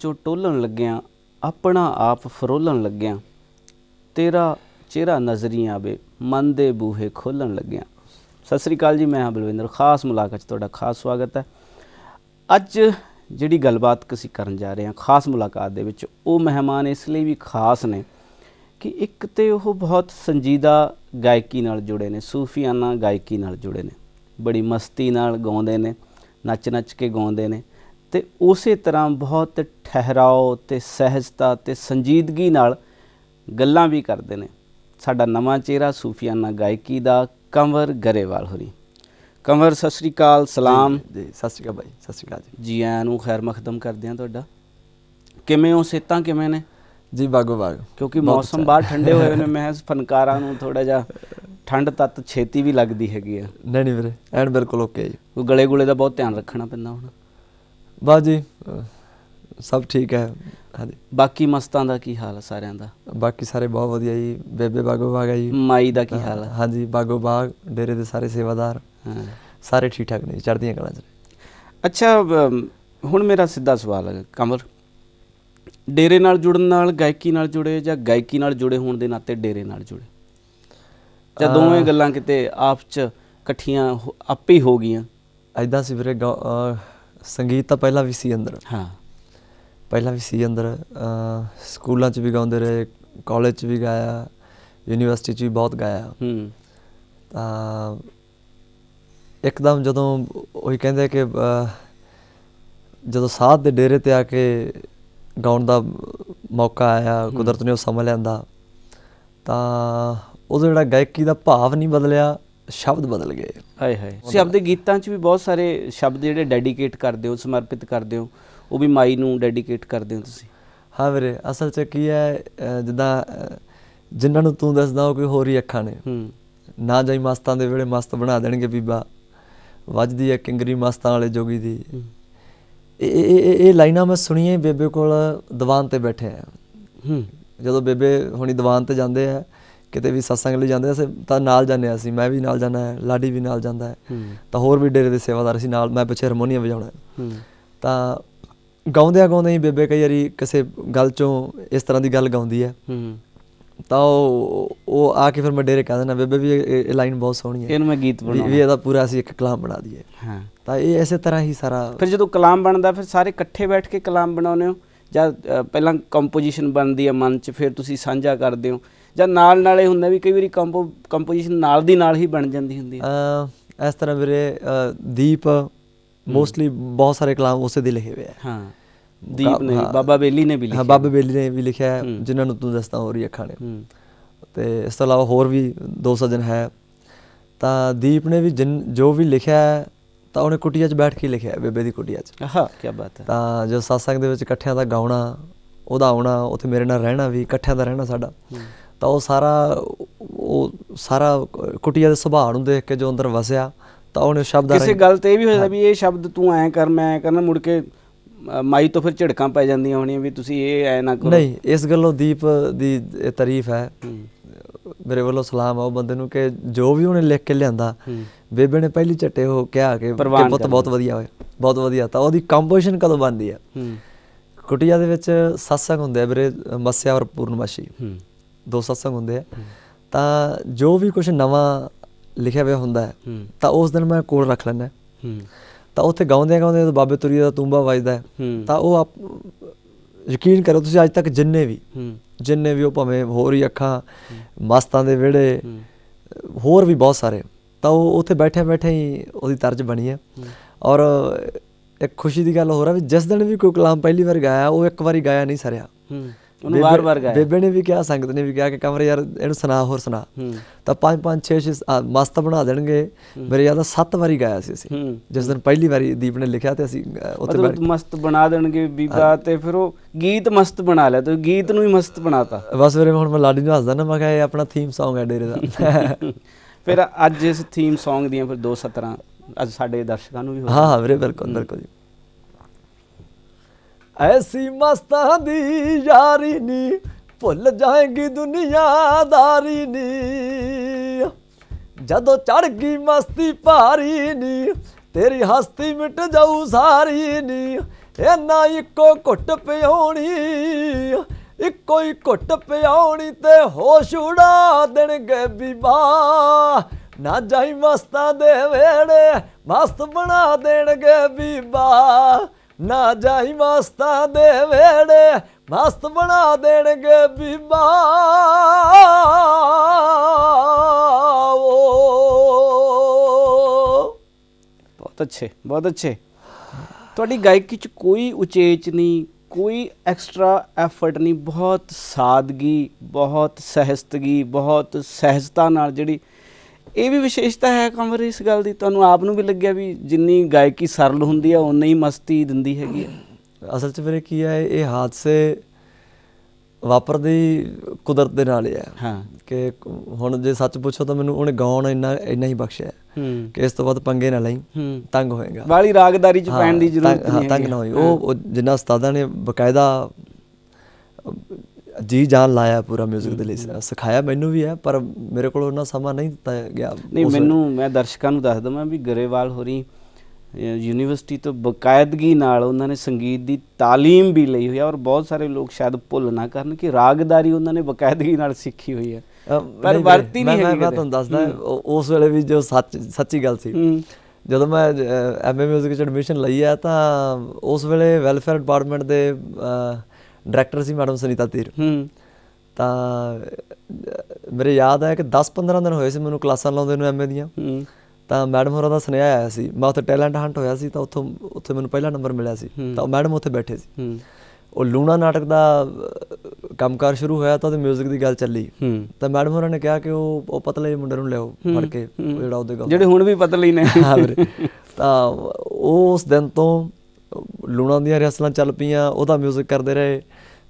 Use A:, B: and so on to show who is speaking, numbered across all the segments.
A: ਚੋਂ ਟੋਲਣ ਲੱਗਿਆ, ਆਪਣਾ ਆਪ ਫਰੋਲਣ ਲੱਗਿਆ, ਤੇਰਾ ਚਿਹਰਾ ਨਜ਼ਰੀਆਂ ਵੇ ਮਨ ਦੇ ਬੂਹੇ ਖੋਲਣ ਲੱਗਿਆ। ਸਤਿ ਸ੍ਰੀ ਅਕਾਲ ਜੀ, ਮੈਂ ਹਾਂ ਬਲਵਿੰਦਰ, ਖਾਸ ਮੁਲਾਕਾਤ 'ਚ ਤੁਹਾਡਾ ਖਾਸ ਸਵਾਗਤ ਹੈ। ਅੱਜ ਜਿਹੜੀ ਗੱਲਬਾਤ ਅਸੀਂ ਕਰਨ ਜਾ ਰਹੇ ਹਾਂ, ਖਾਸ ਮੁਲਾਕਾਤ ਦੇ ਵਿੱਚ, ਉਹ ਮਹਿਮਾਨ ਇਸ ਲਈ ਵੀ ਖਾਸ ਨੇ ਕਿ ਇੱਕ ਤੇ ਉਹ ਬਹੁਤ ਸੰਜੀਦਾ ਗਾਇਕੀ ਨਾਲ ਜੁੜੇ ਨੇ, ਸੂਫੀਆਨਾ ਗਾਇਕੀ ਨਾਲ ਜੁੜੇ ਨੇ, ਬੜੀ ਮਸਤੀ ਨਾਲ ਗਾਉਂਦੇ ਨੇ ਨੱਚ ਨੱਚ ਕੇ ਗਾਉਂਦੇ ਨੇ ਤੇ ਉਸੇ ਤਰ੍ਹਾਂ ਬਹੁਤ ਠਹਿਰਾਓ ਤੇ ਸਹਿਜਤਾ ਤੇ ਸੰਜੀਦਗੀ ਨਾਲ ਗੱਲਾਂ ਵੀ ਕਰਦੇ ਨੇ। ਸਾਡਾ ਨਵਾਂ ਚਿਹਰਾ ਸੂਫੀਆਨਾ ਗਾਇਕੀ ਦਾ ਕੰਵਰ ਗਰੇਵਾਲ ਹੋਰੀ। ਕੰਵਰ ਸਤਿ ਸ੍ਰੀ ਅਕਾਲ ਸਲਾਮ।
B: ਜੀ ਸਤਿ ਸ਼੍ਰੀ ਅਕਾਲ ਬਾਈ ਸਤਿ ਸ਼੍ਰੀ ਅਕਾਲ ਜੀ।
A: ਜੀ ਆਇਆਂ ਨੂੰ ਖੈਰ ਮਖਦਮ ਕਰਦੇ ਹਾਂ ਤੁਹਾਡਾ। ਕਿਵੇਂ ਹੋ ਸਿਹਤਾਂ ਕਿਵੇਂ ਨੇ?
B: ਜੀ ਬਾਗੋ ਬਾਗ।
A: ਕਿਉਂਕਿ ਮੌਸਮ। ਬਾਹਰ ਠੰਡੇ ਹੋਏ ਨੇ ਮੈਂ ਫਨਕਾਰਾਂ ਨੂੰ ਥੋੜਾ ਜਿਹਾ ਠੰਡ ਤੱਤ ਛੇਤੀ ਵੀ ਲੱਗਦੀ ਹੈਗੀ ਆ।
B: ਨਹੀਂ ਨਹੀਂ ਵੀਰੇ ਐਨ ਬਿਲਕੁਲ ਓਕੇ ਜੀ।
A: ਉਹ ਗਲੇ ਗੁਲੇ ਦਾ ਬਹੁਤ ਧਿਆਨ ਰੱਖਣਾ ਪੈਂਦਾ ਹੁਣ।
B: ਬਸ ਜੀ ਸਭ ਠੀਕ ਹੈ। ਹਾਂਜੀ।
A: ਬਾਕੀ ਮਸਤਾਂ ਦਾ ਕੀ ਹਾਲ ਹੈ ਸਾਰਿਆਂ ਦਾ?
B: ਬਾਕੀ ਸਾਰੇ ਬਹੁਤ ਵਧੀਆ ਜੀ। ਬੇਬੇ ਬਾਗੋ ਬਾਗ ਹੈ ਜੀ।
A: ਮਾਈ ਦਾ ਕੀ ਹਾਲ ਹੈ
B: ਹਾਂਜੀ ਬਾਗੋ ਬਾਗ ਡੇਰੇ ਦੇ ਸਾਰੇ ਸੇਵਾਦਾਰ ਸਾਰੇ ਠੀਕ ਠਾਕ ਨੇ ਚੜ੍ਹਦੀਆਂ ਕਲਾਂ 'ਚ।
A: ਅੱਛਾ ਹੁਣ ਮੇਰਾ ਸਿੱਧਾ ਸਵਾਲ ਹੈ ਕਮਰ। ਡੇਰੇ ਨਾਲ ਜੁੜਨ ਨਾਲ ਗਾਇਕੀ ਨਾਲ ਜੁੜੇ ਜਾਂ ਗਾਇਕੀ ਨਾਲ ਜੁੜੇ ਹੋਣ ਦੇ ਨਾਤੇ ਡੇਰੇ ਨਾਲ ਜੁੜੇ? ਜਾਂ ਦੋਵੇਂ ਗੱਲਾਂ ਕਿਤੇ ਆਪ ਚ ਇਕੱਠੀਆਂ ਆਪੇ ਹੀ ਹੋ ਗਈਆਂ?
B: ਐਦਾਂ ਸੀ ਵੀਰੇ ਸੰਗੀਤ ਤਾਂ ਪਹਿਲਾਂ ਵੀ ਸੀ ਅੰਦਰ।
A: ਹਾਂ।
B: ਪਹਿਲਾਂ ਵੀ ਸੀ ਅੰਦਰ ਸਕੂਲਾਂ 'ਚ ਵੀ ਗਾਉਂਦੇ ਰਹੇ ਕਾਲਜ 'ਚ ਵੀ ਗਾਇਆ ਯੂਨੀਵਰਸਿਟੀ 'ਚ ਵੀ ਬਹੁਤ ਗਾਇਆ।
A: ਹੂੰ।
B: ਤਾਂ ਇੱਕਦਮ ਜਦੋਂ ਉਹੀ ਕਹਿੰਦੇ ਕਿ ਜਦੋਂ ਸਾਧ ਦੇ ਡੇਰੇ ਤੇ ਆ ਕੇ ਗਾਉਣ ਦਾ ਮੌਕਾ ਆਇਆ ਕੁਦਰਤ ਨੇ ਉਹ ਸਮਾਂ ਲਿਆਂਦਾ ਤਾਂ ਉਦੋਂ ਜਿਹੜਾ ਗਾਇਕੀ ਦਾ ਭਾਵ ਨਹੀਂ ਬਦਲਿਆ ਸ਼ਬਦ ਬਦਲ ਗਏ।
A: ਹਾਏ ਹਾਏ। ਤੁਸੀਂ ਆਪਦੇ ਗੀਤਾਂ 'ਚ ਵੀ ਬਹੁਤ ਸਾਰੇ ਸ਼ਬਦ ਜਿਹੜੇ ਡੈਡੀਕੇਟ ਕਰਦੇ ਹੋ ਸਮਰਪਿਤ ਕਰਦੇ ਹੋ ਉਹ ਵੀ ਮਾਈ ਨੂੰ ਡੈਡੀਕੇਟ ਕਰਦੇ ਹੋ ਤੁਸੀਂ?
B: ਹਾਂ ਵੀਰੇ ਅਸਲ 'ਚ ਕੀ ਹੈ ਜਿੱਦਾਂ ਜਿਨ੍ਹਾਂ ਨੂੰ ਤੂੰ ਦੱਸਦਾ ਉਹ ਕੋਈ ਹੋਰ ਹੀ ਅੱਖਾਂ ਨੇ।
A: ਹੂੰ।
B: ਨਾ ਜਾਈ ਮਸਤਾਂ ਦੇ ਵੇਲੇ ਮਸਤ ਬਣਾ ਦੇਣਗੇ ਬੀਬਾ। ਵੱਜਦੀ ਹੈ ਕਿੰਗਰੀ ਮਸਤਾਂ ਵਾਲੇ ਜੋਗੀ ਦੀ।
A: ਹੂੰ।
B: ਇਹ ਇਹ- ਇਹ ਲਾਈਨਾਂ ਮੈਂ ਸੁਣੀਆਂ ਹੀ ਬੇਬੇ ਕੋਲ ਦੀਵਾਨ ਤੇ ਬੈਠੇ ਆ।
A: ਹੂੰ।
B: ਜਦੋਂ ਬੇਬੇ ਹੁਣੀ ਦੀਵਾਨ ਤੇ ਜਾਂਦੇ ਆ ਕਿਤੇ ਵੀ ਸਤਸੰਗ ਲਈ ਜਾਂਦੇ ਆ ਅਸੀਂ ਤਾਂ ਨਾਲ ਜਾਂਦੇ ਆ ਅਸੀਂ ਮੈਂ ਵੀ ਨਾਲ ਜਾਂਦਾ ਹੈ ਲਾਡੀ ਵੀ ਨਾਲ ਜਾਂਦਾ। ਹੈ। ਤਾਂ ਹੋਰ ਵੀ ਡੇਰੇ ਦੇ ਸੇਵਾਦਾਰ ਸੀ ਨਾਲ ਮੈਂ ਪਿੱਛੇ ਹਾਰਮੋਨੀਅਮ ਵਜਾਉਣਾ। ਤਾਂ ਗਾਉਂਦਿਆਂ ਗਾਉਂਦੇ ਹੀ ਬੇਬੇ ਕਈ ਵਾਰੀ ਕਿਸੇ ਗੱਲ ਚੋਂ ਇਸ ਤਰ੍ਹਾਂ ਦੀ ਗੱਲ ਗਾਉਂਦੀ ਹੈ। ਤਾਂ ਉਹ ਉਹ ਆ ਕੇ ਫਿਰ ਮੈਂ ਡੇਰੇ ਕਹਿ ਦਿੰਦਾ ਬੇਬੇ ਵੀ ਇਹ- ਲਾਈਨ ਬਹੁਤ ਸੋਹਣੀ ਹੈ।
A: ਇਹਨੂੰ ਮੈਂ ਗੀਤ
B: ਵੀ- ਵੀ
A: ਬਣਾਉਣਾ
B: ਇਹਦਾ ਪੂਰਾ ਅਸੀਂ ਇੱਕ ਕਲਾਮ ਬਣਾ ਦਈਏ।
A: ਹਾਂ।
B: ਤਾਂ ਇਹ ਇਸੇ ਤਰ੍ਹਾਂ ਹੀ ਸਾਰਾ
A: ਫਿਰ ਜਦੋਂ ਕਲਾਮ ਬਣਦਾ ਫਿਰ ਸਾਰੇ ਇਕੱਠੇ ਬੈਠ ਕੇ ਕਲਾਮ ਬਣਾਉਂਦੇ ਹੋ? ਜਾਂ ਪਹਿਲਾਂ ਕੰਪੋਜੀਸ਼ਨ ਬਣਦੀ ਹੈ ਮਨ 'ਚ ਫਿਰ ਤੁਸੀਂ ਸਾਂਝਾ ਕਰਦੇ ਹੋ। ਜਾਂ ਨਾਲ ਨਾਲੇ ਹੁੰਦਾ ਵੀ ਕਈ ਵਾਰੀ ਕੰਪੋ ਕੰਪੋਜੀਸ਼ਨ ਨਾਲ ਦੀ ਨਾਲ ਹੀ ਬਣ ਜਾਂਦੀ ਹੁੰਦੀ ਹੈ।
B: ਇਸ ਤਰ੍ਹਾਂ ਵੀਰੇ ਦੀਪ ਮੋਸਟਲੀ ਬਹੁਤ ਸਾਰੇ ਕਲਾਮ ਉਸੇ ਦੇ ਲਿਖੇ ਹੋਏ ਆ।
A: ਹਾਂ ਦੀਪ ਨੇ
B: ਹਾਂ।
A: ਬਾਬਾ ਬੇਲੀ ਨੇ ਵੀ
B: ਹਾਂ
A: ਲਿਖਿਆ
B: ਬਾਬੇ ਬੇਲੀ ਨੇ ਵੀ ਲਿਖਿਆ ਹੈ
A: ਹੂੰ।
B: ਜਿਨ੍ਹਾਂ ਨੂੰ ਤੂੰ ਦੱਸਦਾ ਹੋ ਰਹੀ ਅੱਖਾਂ ਨੇ।
A: ਹੂੰ।
B: ਤੇ ਇਸ ਤੋਂ ਇਲਾਵਾ ਹੋਰ ਵੀ ਦੋ ਸੱਜਣ ਹੈ। ਤਾਂ ਦੀਪ ਨੇ ਵੀ ਜੋ ਵੀ ਲਿਖਿਆ ਹੈ ਤਾਂ ਉਹਨੇ ਕੁਟੀਆ 'ਚ ਬੈਠ ਕੇ ਲਿਖਿਆ ਬੇਬੇ ਦੀ ਕੁਟੀਆ 'ਚ।
A: ਆਹਾ ਕੀ ਬਾਤ ਹੈ।
B: ਤਾਂ ਜੋ ਸਤਸੰਗ ਦੇ ਵਿੱਚ ਇਕੱਠਿਆਂ ਦਾ ਗਾਉਣਾ ਉਹਦਾ ਆਉਣਾ ਉੱਥੇ ਮੇਰੇ ਨਾਲ ਰਹਿਣਾ ਵੀ ਇਕੱਠਿਆਂ ਦਾ ਰਹਿਣਾ ਸਾਡਾ। ਤਾਂ ਉਹ ਸਾਰਾ ਉਹ ਸਾਰਾ ਕੁਟੀਆ ਦੇ ਸੁਭਾਅ ਨੂੰ ਦੇਖ ਕੇ ਜੋ ਅੰਦਰ ਵਸਿਆ ਤਾਂ ਉਹਨੇ ਸ਼ਬਦਾਂ
A: ਕਿਸੇ ਗੱਲ ਤੇ ਇਹ ਵੀ ਹੋ ਜਾਂਦਾ ਵੀ ਇਹ ਸ਼ਬਦ ਤੂੰ ਐ ਕਰ ਮੈਂ ਐ ਕਰਨਾ ਮੁੜ ਕੇ ਮਾਈ ਤੋਂ ਫਿਰ ਝਿੜਕਾਂ ਪੈ ਜਾਂਦੀਆਂ ਹੋਣੀਆਂ ਵੀ ਤੁਸੀਂ ਇਹ ਐ ਨਾ ਕਰੋ।
B: ਨਹੀਂ ਇਸ ਗੱਲੋਂ ਦੀਪ ਦੀ ਇਹ ਤਾਰੀਫ ਹੂੰ, ਮੇਰੇ ਵੱਲੋਂ ਸਲਾਮ ਆ ਉਹ ਬੰਦੇ ਨੂੰ ਕਿ ਜੋ ਵੀ ਉਹਨੇ ਲਿਖ ਕੇ ਲਿਆਂਦਾ
A: ਹੂੰ।
B: ਬੇਬੇ ਨੇ ਪਹਿਲੀ ਝੱਟੇ ਉਹ ਕਿਹਾ ਕਿ ਪੁੱਤ ਬਹੁਤ। ਵਧੀਆ ਹੋਇਆ ਬਹੁਤ ਵਧੀਆ ਤਾਂ ਉਹਦੀ ਕੰਪੋਜੀਸ਼ਨ ਕਦੋਂ ਬਣਦੀ ਹੈ
A: ਹੂੰ।
B: ਕੁਟੀਆ ਦੇ ਵਿੱਚ ਸਤਸੰਗ ਹੁੰਦੇ ਆ ਵੀਰੇ ਮੱਸਿਆ ਔਰ ਪੂਰਨਮਾਸ਼ੀ।
A: ਹੂੰ।
B: ਦੋ ਸਤਸੰਗ ਹੁੰਦੇ ਆ। ਤਾਂ ਜੋ ਵੀ ਕੁਝ ਨਵਾਂ ਲਿਖਿਆ ਹੋਇਆ ਹੁੰਦਾ ਹੈ
A: ਹੂੰ।
B: ਤਾਂ ਉਸ ਦਿਨ ਮੈਂ ਕੋਲ ਰੱਖ ਲੈਂਦਾ।
A: ਹੂੰ।
B: ਤਾਂ ਉੱਥੇ ਗਾਉਂਦੇ ਗਾਉਂਦੇ ਬਾਬੇ ਤੁਰੀ ਦਾ ਤੂੰਬਾ ਵੱਜਦਾ ਹੈ,
A: ਹੂੰ।
B: ਤਾਂ ਉਹ ਯਕੀਨ ਕਰੋ ਤੁਸੀਂ ਅੱਜ ਤੱਕ ਜਿੰਨੇ ਵੀ ਜਿੰਨੇ ਵੀ ਉਹ ਭਾਵੇਂ ਹੋਰ ਹੀ ਅੱਖਾਂ ਮਸਤਾਂ ਦੇ ਵਿਹੜੇ। ਹੋਰ ਵੀ ਬਹੁਤ ਸਾਰੇ। ਤਾਂ ਉਹ ਉੱਥੇ ਬੈਠੇ ਬੈਠੇ ਹੀ ਉਹਦੀ ਤਰਜ ਬਣੀ ਹੈ। ਔਰ ਇੱਕ ਖੁਸ਼ੀ ਦੀ ਗੱਲ ਹੋਰ ਹੈ ਵੀ ਜਿਸ ਦਿਨ ਵੀ ਕੋਈ ਕਲਾਮ ਪਹਿਲੀ ਵਾਰ ਗਾਇਆ ਉਹ ਇੱਕ ਵਾਰੀ ਗਾਇਆ ਨਹੀਂ ਸਰਿਆ।
A: ਉਹਨੂੰ ਵਾਰ-ਵਾਰ ਗਾਇਆ।
B: ਬੇਬੇ ਨੇ ਵੀ ਕਿਹਾ ਸੰਗਤ ਨੇ ਵੀ ਕਿਹਾ ਕਿ ਕਮਰੇ ਯਾਰ ਇਹਨੂੰ ਸੁਣਾ ਹੋਰ ਸੁਣਾ। ਤਾਂ ਪੰਜ ਪੰਜ ਛੇ ਛੇ ਆ, ਮਸਤ ਬਣਾ ਦੇਣਗੇ। ਮੇਰੇ ਯਾਦ ਆ ਸੱਤ ਵਾਰੀ ਗਾਇਆ ਸੀ ਅਸੀਂ। ਜਿਸ ਦਿਨ ਪਹਿਲੀ ਵਾਰੀ ਦੀਪ ਨੇ ਲਿਖਿਆ ਤੇ ਅਸੀਂ ਉੱਥੇ ਬੈਠ
A: ਮਸਤ ਬਣਾ ਦੇਣਗੇ ਬੀਬਾ ਤੇ ਫਿਰ ਉਹ ਗੀਤ ਮਸਤ ਬਣਾ ਲਿਆ ਤੇ ਗੀਤ ਨੂੰ ਹੀ ਮਸਤ ਬਣਾਤਾ।
B: ਬਸ ਵੀਰੇ ਹੁਣ ਮੈਂ ਲਾਡੀ ਨੂੰ ਹੱਸਦਾ ਨਾ ਮੈਂ ਕਿਹਾ ਇਹ ਆਪਣਾ ਥੀਮ Song ਹੈ ਡੇਰੇ ਦਾ।
A: ਫਿਰ ਅੱਜ ਇਸ ਥੀਮ Song ਦੀਆਂ ਫਿਰ ਦੋ ਸਤਰਾਂ ਅੱਜ ਸਾਡੇ ਦਰਸ਼ਕਾਂ ਨੂੰ ਵੀ ਹਾਂ
B: ਹਾਂ ਵੀਰੇ ਬਿਲਕੁਲ ਬਿਲਕੁਲ ਜੀ। ਐਸੀ ਮਸਤਾਂ ਦੀ ਯਾਰੀ ਨੀ, ਭੁੱਲ ਜਾਏਗੀ ਦੁਨੀਆਦਾਰੀ ਨੀ। ਜਦੋਂ ਚੜ ਗਈ ਮਸਤੀ ਭਾਰੀ ਨੀ, ਤੇਰੀ ਹਸਤੀ ਮਿਟ ਜਾਊ ਸਾਰੀ ਨੀ। ਇਹ ਨਾ ਇੱਕੋ ਘੁੱਟ ਪਿਆਉਣੀ ਇੱਕੋ ਹੀ ਘੁੱਟ ਪਿਆਉਣੀ ਤੇ ਹੋਸ਼ ਉਡਾ ਦੇਣਗੇ ਬੀਬਾ। ਨਾ ਜਾਈ ਮਸਤਾਂ ਦੇ ਵੇੜੇ, ਮਸਤ ਬਣਾ ਦੇਣਗੇ ਬੀਬਾ। ਨਾ ਜਾਈ ਮਸਤਾਂ ਦੇ ਵੇੜੇ, ਮਸਤ ਬਣਾ ਦੇਣਗੇ ਬੀਬਾ।
A: ਬਹੁਤ ਅੱਛੇ ਬਹੁਤ ਅੱਛੇ। ਤੁਹਾਡੀ ਗਾਇਕੀ ਚ ਕੋਈ ਉਚੇਚ ਨਹੀਂ, ਕੋਈ ਐਕਸਟਰਾ ਐਫਰਟ ਨਹੀਂ, ਬਹੁਤ ਸਾਦਗੀ, ਬਹੁਤ ਸਹਿਜਤਗੀ ਬਹੁਤ ਸਹਿਜਤਾ ਨਾਲ ਜਿਹੜੀ ਇਹ ਵੀ ਵਿਸ਼ੇਸ਼ਤਾ ਹੈ ਕਮਰ ਇਸ ਗੱਲ ਦੀ ਤੁਹਾਨੂੰ ਆਪ ਨੂੰ ਵੀ ਲੱਗਿਆ ਵੀ ਜਿੰਨੀ ਗਾਇਕੀ ਸਰਲ ਹੁੰਦੀ ਆ ਉਨੀ ਹੀ ਮਸਤੀ ਦਿੰਦੀ ਹੈਗੀ ਆ।
B: ਅਸਲ 'ਚ ਵੀਰੇ ਕੀ ਹੈ ਇਹ ਹਾਦਸੇ ਵਾਪਰਦੇ ਹੀ ਕੁਦਰਤ ਦੇ ਨਾਲ ਹੀ ਹੈ
A: ਹਾਂ।
B: ਕਿ ਹੁਣ ਜੇ ਸੱਚ ਪੁੱਛੋ ਤਾਂ ਮੈਨੂੰ ਉਹਨੇ ਗਾਉਣ ਇੰਨਾ ਇੰਨਾ ਹੀ ਬਖਸ਼ਿਆ।
A: ਹੂੰ।
B: ਕਿ ਇਸ ਤੋਂ ਬਾਅਦ ਪੰਗੇ ਨਾ ਲਈ
A: ਹੂੰ।
B: ਤੰਗ ਹੋਏਗਾ।
A: ਵਾਲੀ ਰਾਗਦਾਰੀ ਚ ਪੈਣ ਦੀ
B: ਹਾਂ,
A: ਜ਼ਰੂਰਤ
B: ਹਾਂ,
A: ਨਹੀਂ
B: ਤੰਗ। ਨਾ ਹੋਈ। ਉਹ ਜਿੰਨਾ ਉਸਤਾਦਾਂ ਨੇ ਬਕਾਇਦਾ ਜੀ ਜਾਨ ਲਾਇਆ ਪੂਰਾ 뮤직 ਦੇ ਲਈ। ਸਿਖਾਇਆ ਮੈਨੂੰ ਵੀ ਹੈ ਪਰ ਮੇਰੇ ਕੋਲ ਉਹਨਾਂ ਸਮਾਂ ਨਹੀਂ ਦਿੱਤਾ ਗਿਆ
A: ਨਹੀਂ ਮੈਨੂੰ ਮੈਂ ਦਰਸ਼ਕਾਂ ਨੂੰ ਦੱਸ ਦਵਾਂ ਵੀ ਗਰੇਵਾਲ ਹੋਰੀ ਯੂਨੀਵਰਸਿਟੀ ਤੋਂ ਬਕਾਇਦਗੀ ਨਾਲ ਉਹਨਾਂ ਨੇ ਸੰਗੀਤ ਦੀ ਤਾਲੀਮ ਵੀ ਲਈ ਹੋਈ ਹੈ ਔਰ ਬਹੁਤ ਸਾਰੇ ਲੋਕ ਸ਼ਾਇਦ ਭੁੱਲ ਨਾ ਕਰਨ ਕਿ ਰਾਗਦਾਰੀ ਉਹਨਾਂ ਨੇ ਬਕਾਇਦਗੀ ਨਾਲ ਸਿੱਖੀ ਹੋਈ ਹੈ। ਪਰ ਵਰਤੀ ਨਹੀਂ ਹੈ
B: ਮੈਂ ਤੁਹਾਨੂੰ ਦੱਸਦਾ ਉਸ ਵੇਲੇ ਵੀ ਜੋ ਸੱਚ ਸੱਚੀ ਗੱਲ ਸੀ। ਜਦੋਂ ਮੈਂ ਐਮਏ ਮਿਊਜ਼ਿਕ ਚ ਐਡਮਿਸ਼ਨ ਲਈ ਹੈ ਤਾਂ ਉਸ ਵੇਲੇ ਵੈਲਫੇਅਰ ਡਿਪਾਰਟਮੈਂਟ ਦੇ ਡਾਇਰੈਕਟਰ ਸੀ ਮੈਡਮ ਸੁਨੀਤਾ ਤੀਰ।
A: ਹੂੰ।
B: ਤਾਂ ਮੇਰੇ ਯਾਦ ਹੈ ਕਿ 10-15 ਦਿਨ ਹੋਏ ਸੀ ਮੈਨੂੰ ਕਲਾਸਾਂ ਲਾਉਂਦੇ ਨੂੰ ਐਮਏ ਦੀਆਂ।
A: ਹੂੰ।
B: ਤਾਂ ਮੈਡਮ ਹੋਰਾਂ ਦਾ ਸੁਨੇਹਾ ਆਇਆ ਸੀ। ਮੈਂ ਉੱਥੇ ਟੈਲੈਂਟ ਹੰਟ ਹੋਇਆ ਸੀ ਤਾਂ ਉੱਥੋਂ ਉੱਥੇ ਮੈਨੂੰ ਪਹਿਲਾ ਨੰਬਰ ਮਿਲਿਆ ਸੀ।
A: ਹੂੰ।
B: ਤਾਂ ਮੈਡਮ ਉੱਥੇ ਬੈਠੇ ਸੀ।
A: ਹੂੰ।
B: ਉਹ ਲੂਣਾ ਨਾਟਕ ਦਾ ਕੰਮਕਾਰ ਸ਼ੁਰੂ ਹੋਇਆ ਤਾਂ ਉਹਦੇ 뮤직 ਦੀ ਗੱਲ ਚੱਲੀ।
A: ਹੂੰ।
B: ਤਾਂ ਮੈਡਮ ਹੋਰਾਂ ਨੇ ਕਿਹਾ ਕਿ ਉਹ ਉਹ ਪਤਲੇ ਜਿਹੇ ਮੁੰਡੇ ਨੂੰ ਲਿਆਓ ਫੜ ਕੇ ਜਿਹੜਾ ਉਹਦੇ ਗਾਉਂਦਾ
A: ਜਿਹੜੇ ਹੁਣ ਵੀ ਪਤਲੀ ਨੇ।
B: ਹਾਂ ਵੀਰੇ। ਤਾਂ ਉਹ ਉਸ ਦਿਨ ਤੋਂ ਲੂਣਾ ਦੀਆਂ ਰਿਹਰਸਲਾਂ ਚੱਲ ਪਈਆਂ ਉਹਦਾ 뮤직 ਕਰਦੇ ਰਹੇ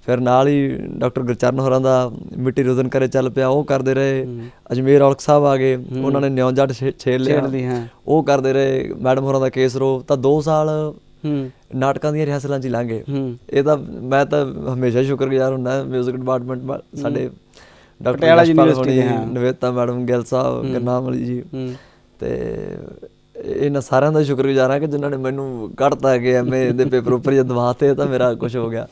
B: ਫਿਰ ਨਾਲ ਹੀ ਡਾਕਟਰ ਗੁਰਚਰਨ ਹੋਰਾਂ ਦਾ ਮਿੱਟੀ ਰੋਜ਼ਨ ਕਰੇ ਚੱਲ ਪਿਆ ਉਹ ਕਰਦੇ ਰਹੇ ਅਜਮੇਰ ਔਲਖ ਸਾਹਿਬ ਆ ਗਏ ਉਹਨਾਂ ਨੇ ਨਿਉਂ ਜੱਟ ਛੇ- ਛੇੜ ਲਿਆ
A: ਛੇੜ ਲਈ, ਹਾਂ।
B: ਉਹ ਕਰਦੇ ਰਹੇ ਮੈਡਮ ਹੋਰਾਂ ਦਾ ਕੇਸ ਰੋ ਤਾਂ 2 ਸਾਲ
A: ਹੂੰ
B: ਨਾਟਕਾਂ ਦੀਆਂ ਰਿਹਰਸਲਾਂ 'ਚ ਹੀ ਲੰਘੇ
A: ਹੂੰ
B: ਇਹ ਤਾਂ ਮੈਂ ਤਾਂ ਹਮੇਸ਼ਾ ਸ਼ੁਕਰਗੁਜ਼ਾਰ ਹੁੰਦਾ 뮤직 ਡਿਪਾਰਟਮੈਂਟ ਸਾਡੇ ਡਾਕਟਰ
A: ਪਟਿਆਲਾ
B: ਯਸ਼ਪਾਲ
A: ਯੂਨੀਵਰਸਿਟੀ ਦੇ,
B: ਹੋਣੀ,
A: ਹਾਂ।
B: ਨਵੇਤਾ ਮੈਡਮ ਗਿੱਲ ਸਾਹਿਬ ਗਰਨਾਮ ਵਾਲੀ ਜੀ
A: ਹੂੰ
B: ਤੇ ਇਹਨਾਂ ਸਾਰਿਆਂ ਦਾ ਸ਼ੁਕਰਗੁਜ਼ਾਰ ਹਾਂ ਕਿ ਜਿਨ੍ਹਾਂ ਨੇ ਮੈਨੂੰ ਕੱਢਤਾ ਕਿ ਐਮਏ ਦੇ ਪੇਪਰ ਉੱਪਰ ਜਦ ਦਵਾਤੇ ਤਾਂ ਮੇਰਾ ਕੁਝ ਹੋ ਗਿਆ।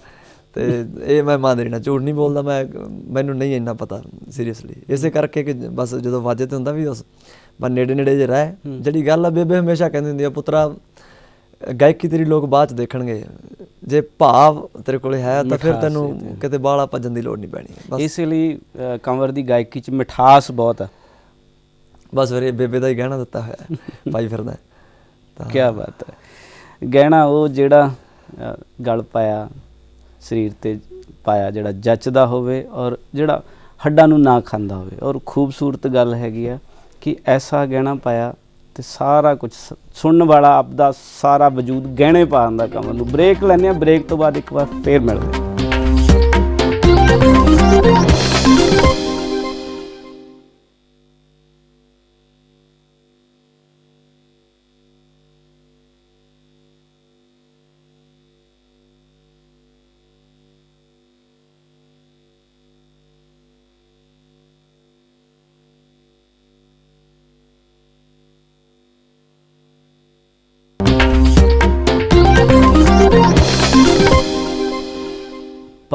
B: ਤੇ ਇਹ ਮੈਂ ਮੰਨ ਰਹਿਣਾ ਝੂਠ ਨਹੀਂ ਬੋਲਦਾ ਮੈਂ ਮੈਨੂੰ ਨਹੀਂ ਇੰਨਾ ਪਤਾ ਸੀਰੀਅਸਲੀ ਇਸੇ ਕਰਕੇ ਕਿ ਬਸ ਜਦੋਂ ਵਾਜੇ ਤੇ ਹੁੰਦਾ ਵੀ ਉਸ ਬਸ ਨੇੜੇ ਨੇੜੇ ਜੇ ਰਹਿ ਜਿਹੜੀ ਗੱਲ ਆ ਬੇਬੇ ਹਮੇਸ਼ਾ ਕਹਿੰਦੀ ਹੁੰਦੀ ਆ ਪੁੱਤਰਾ ਗਾਇਕੀ ਤੇਰੀ ਲੋਕ ਬਾਅਦ ਚ ਦੇਖਣਗੇ। ਜੇ ਭਾਵ ਤੇਰੇ ਕੋਲੇ ਹੈ ਤਾਂ ਫਿਰ ਤੈਨੂੰ ਕਿਤੇ ਬਾਹਲਾ ਭੱਜਣ ਦੀ ਲੋੜ ਨਹੀਂ ਪੈਣੀ।
A: ਇਸ ਲਈ ਕੰਵਰ ਦੀ ਗਾਇਕੀ ਚ ਮਿਠਾਸ ਬਹੁਤ ਹੈ
B: ਬਸ ਫਿਰ ਬੇਬੇ ਦਾ ਹੀ ਗਹਿਣਾ ਦਿੱਤਾ ਹੋਇਆ ਪਾਈ ਫਿਰਦਾ। ਤਾਂ
A: ਕੀ ਬਾਤ ਹੈ। ਗਹਿਣਾ ਉਹ ਜਿਹੜਾ ਗਲ ਪਾਇਆ ਸਰੀਰ ਤੇ ਪਾਇਆ ਜਿਹੜਾ ਜੱਚਦਾ ਹੋਵੇ ਔਰ ਜਿਹੜਾ ਹੱਡਾਂ ਨੂੰ ਨਾ ਖਾਂਦਾ ਹੋਵੇ। ਔਰ ਖੂਬਸੂਰਤ ਗੱਲ ਹੈਗੀ ਆ ਕਿ ਐਸਾ ਗਹਿਣਾ ਪਾਇਆ ਤੇ ਸਾਰਾ ਕੁਝ ਸੁਣਨ ਵਾਲਾ ਆਪਦਾ ਸਾਰਾ ਵਜੂਦ ਗਹਿਣੇ ਪਾਉਣ ਦਾ ਕੰਮ ਨੂੰ ਬ੍ਰੇਕ ਲੈਣੇ ਆ ਬ੍ਰੇਕ ਤੋਂ ਬਾਅਦ ਇੱਕ ਵਾਰ ਫੇਰ ਮਿਲਦੇ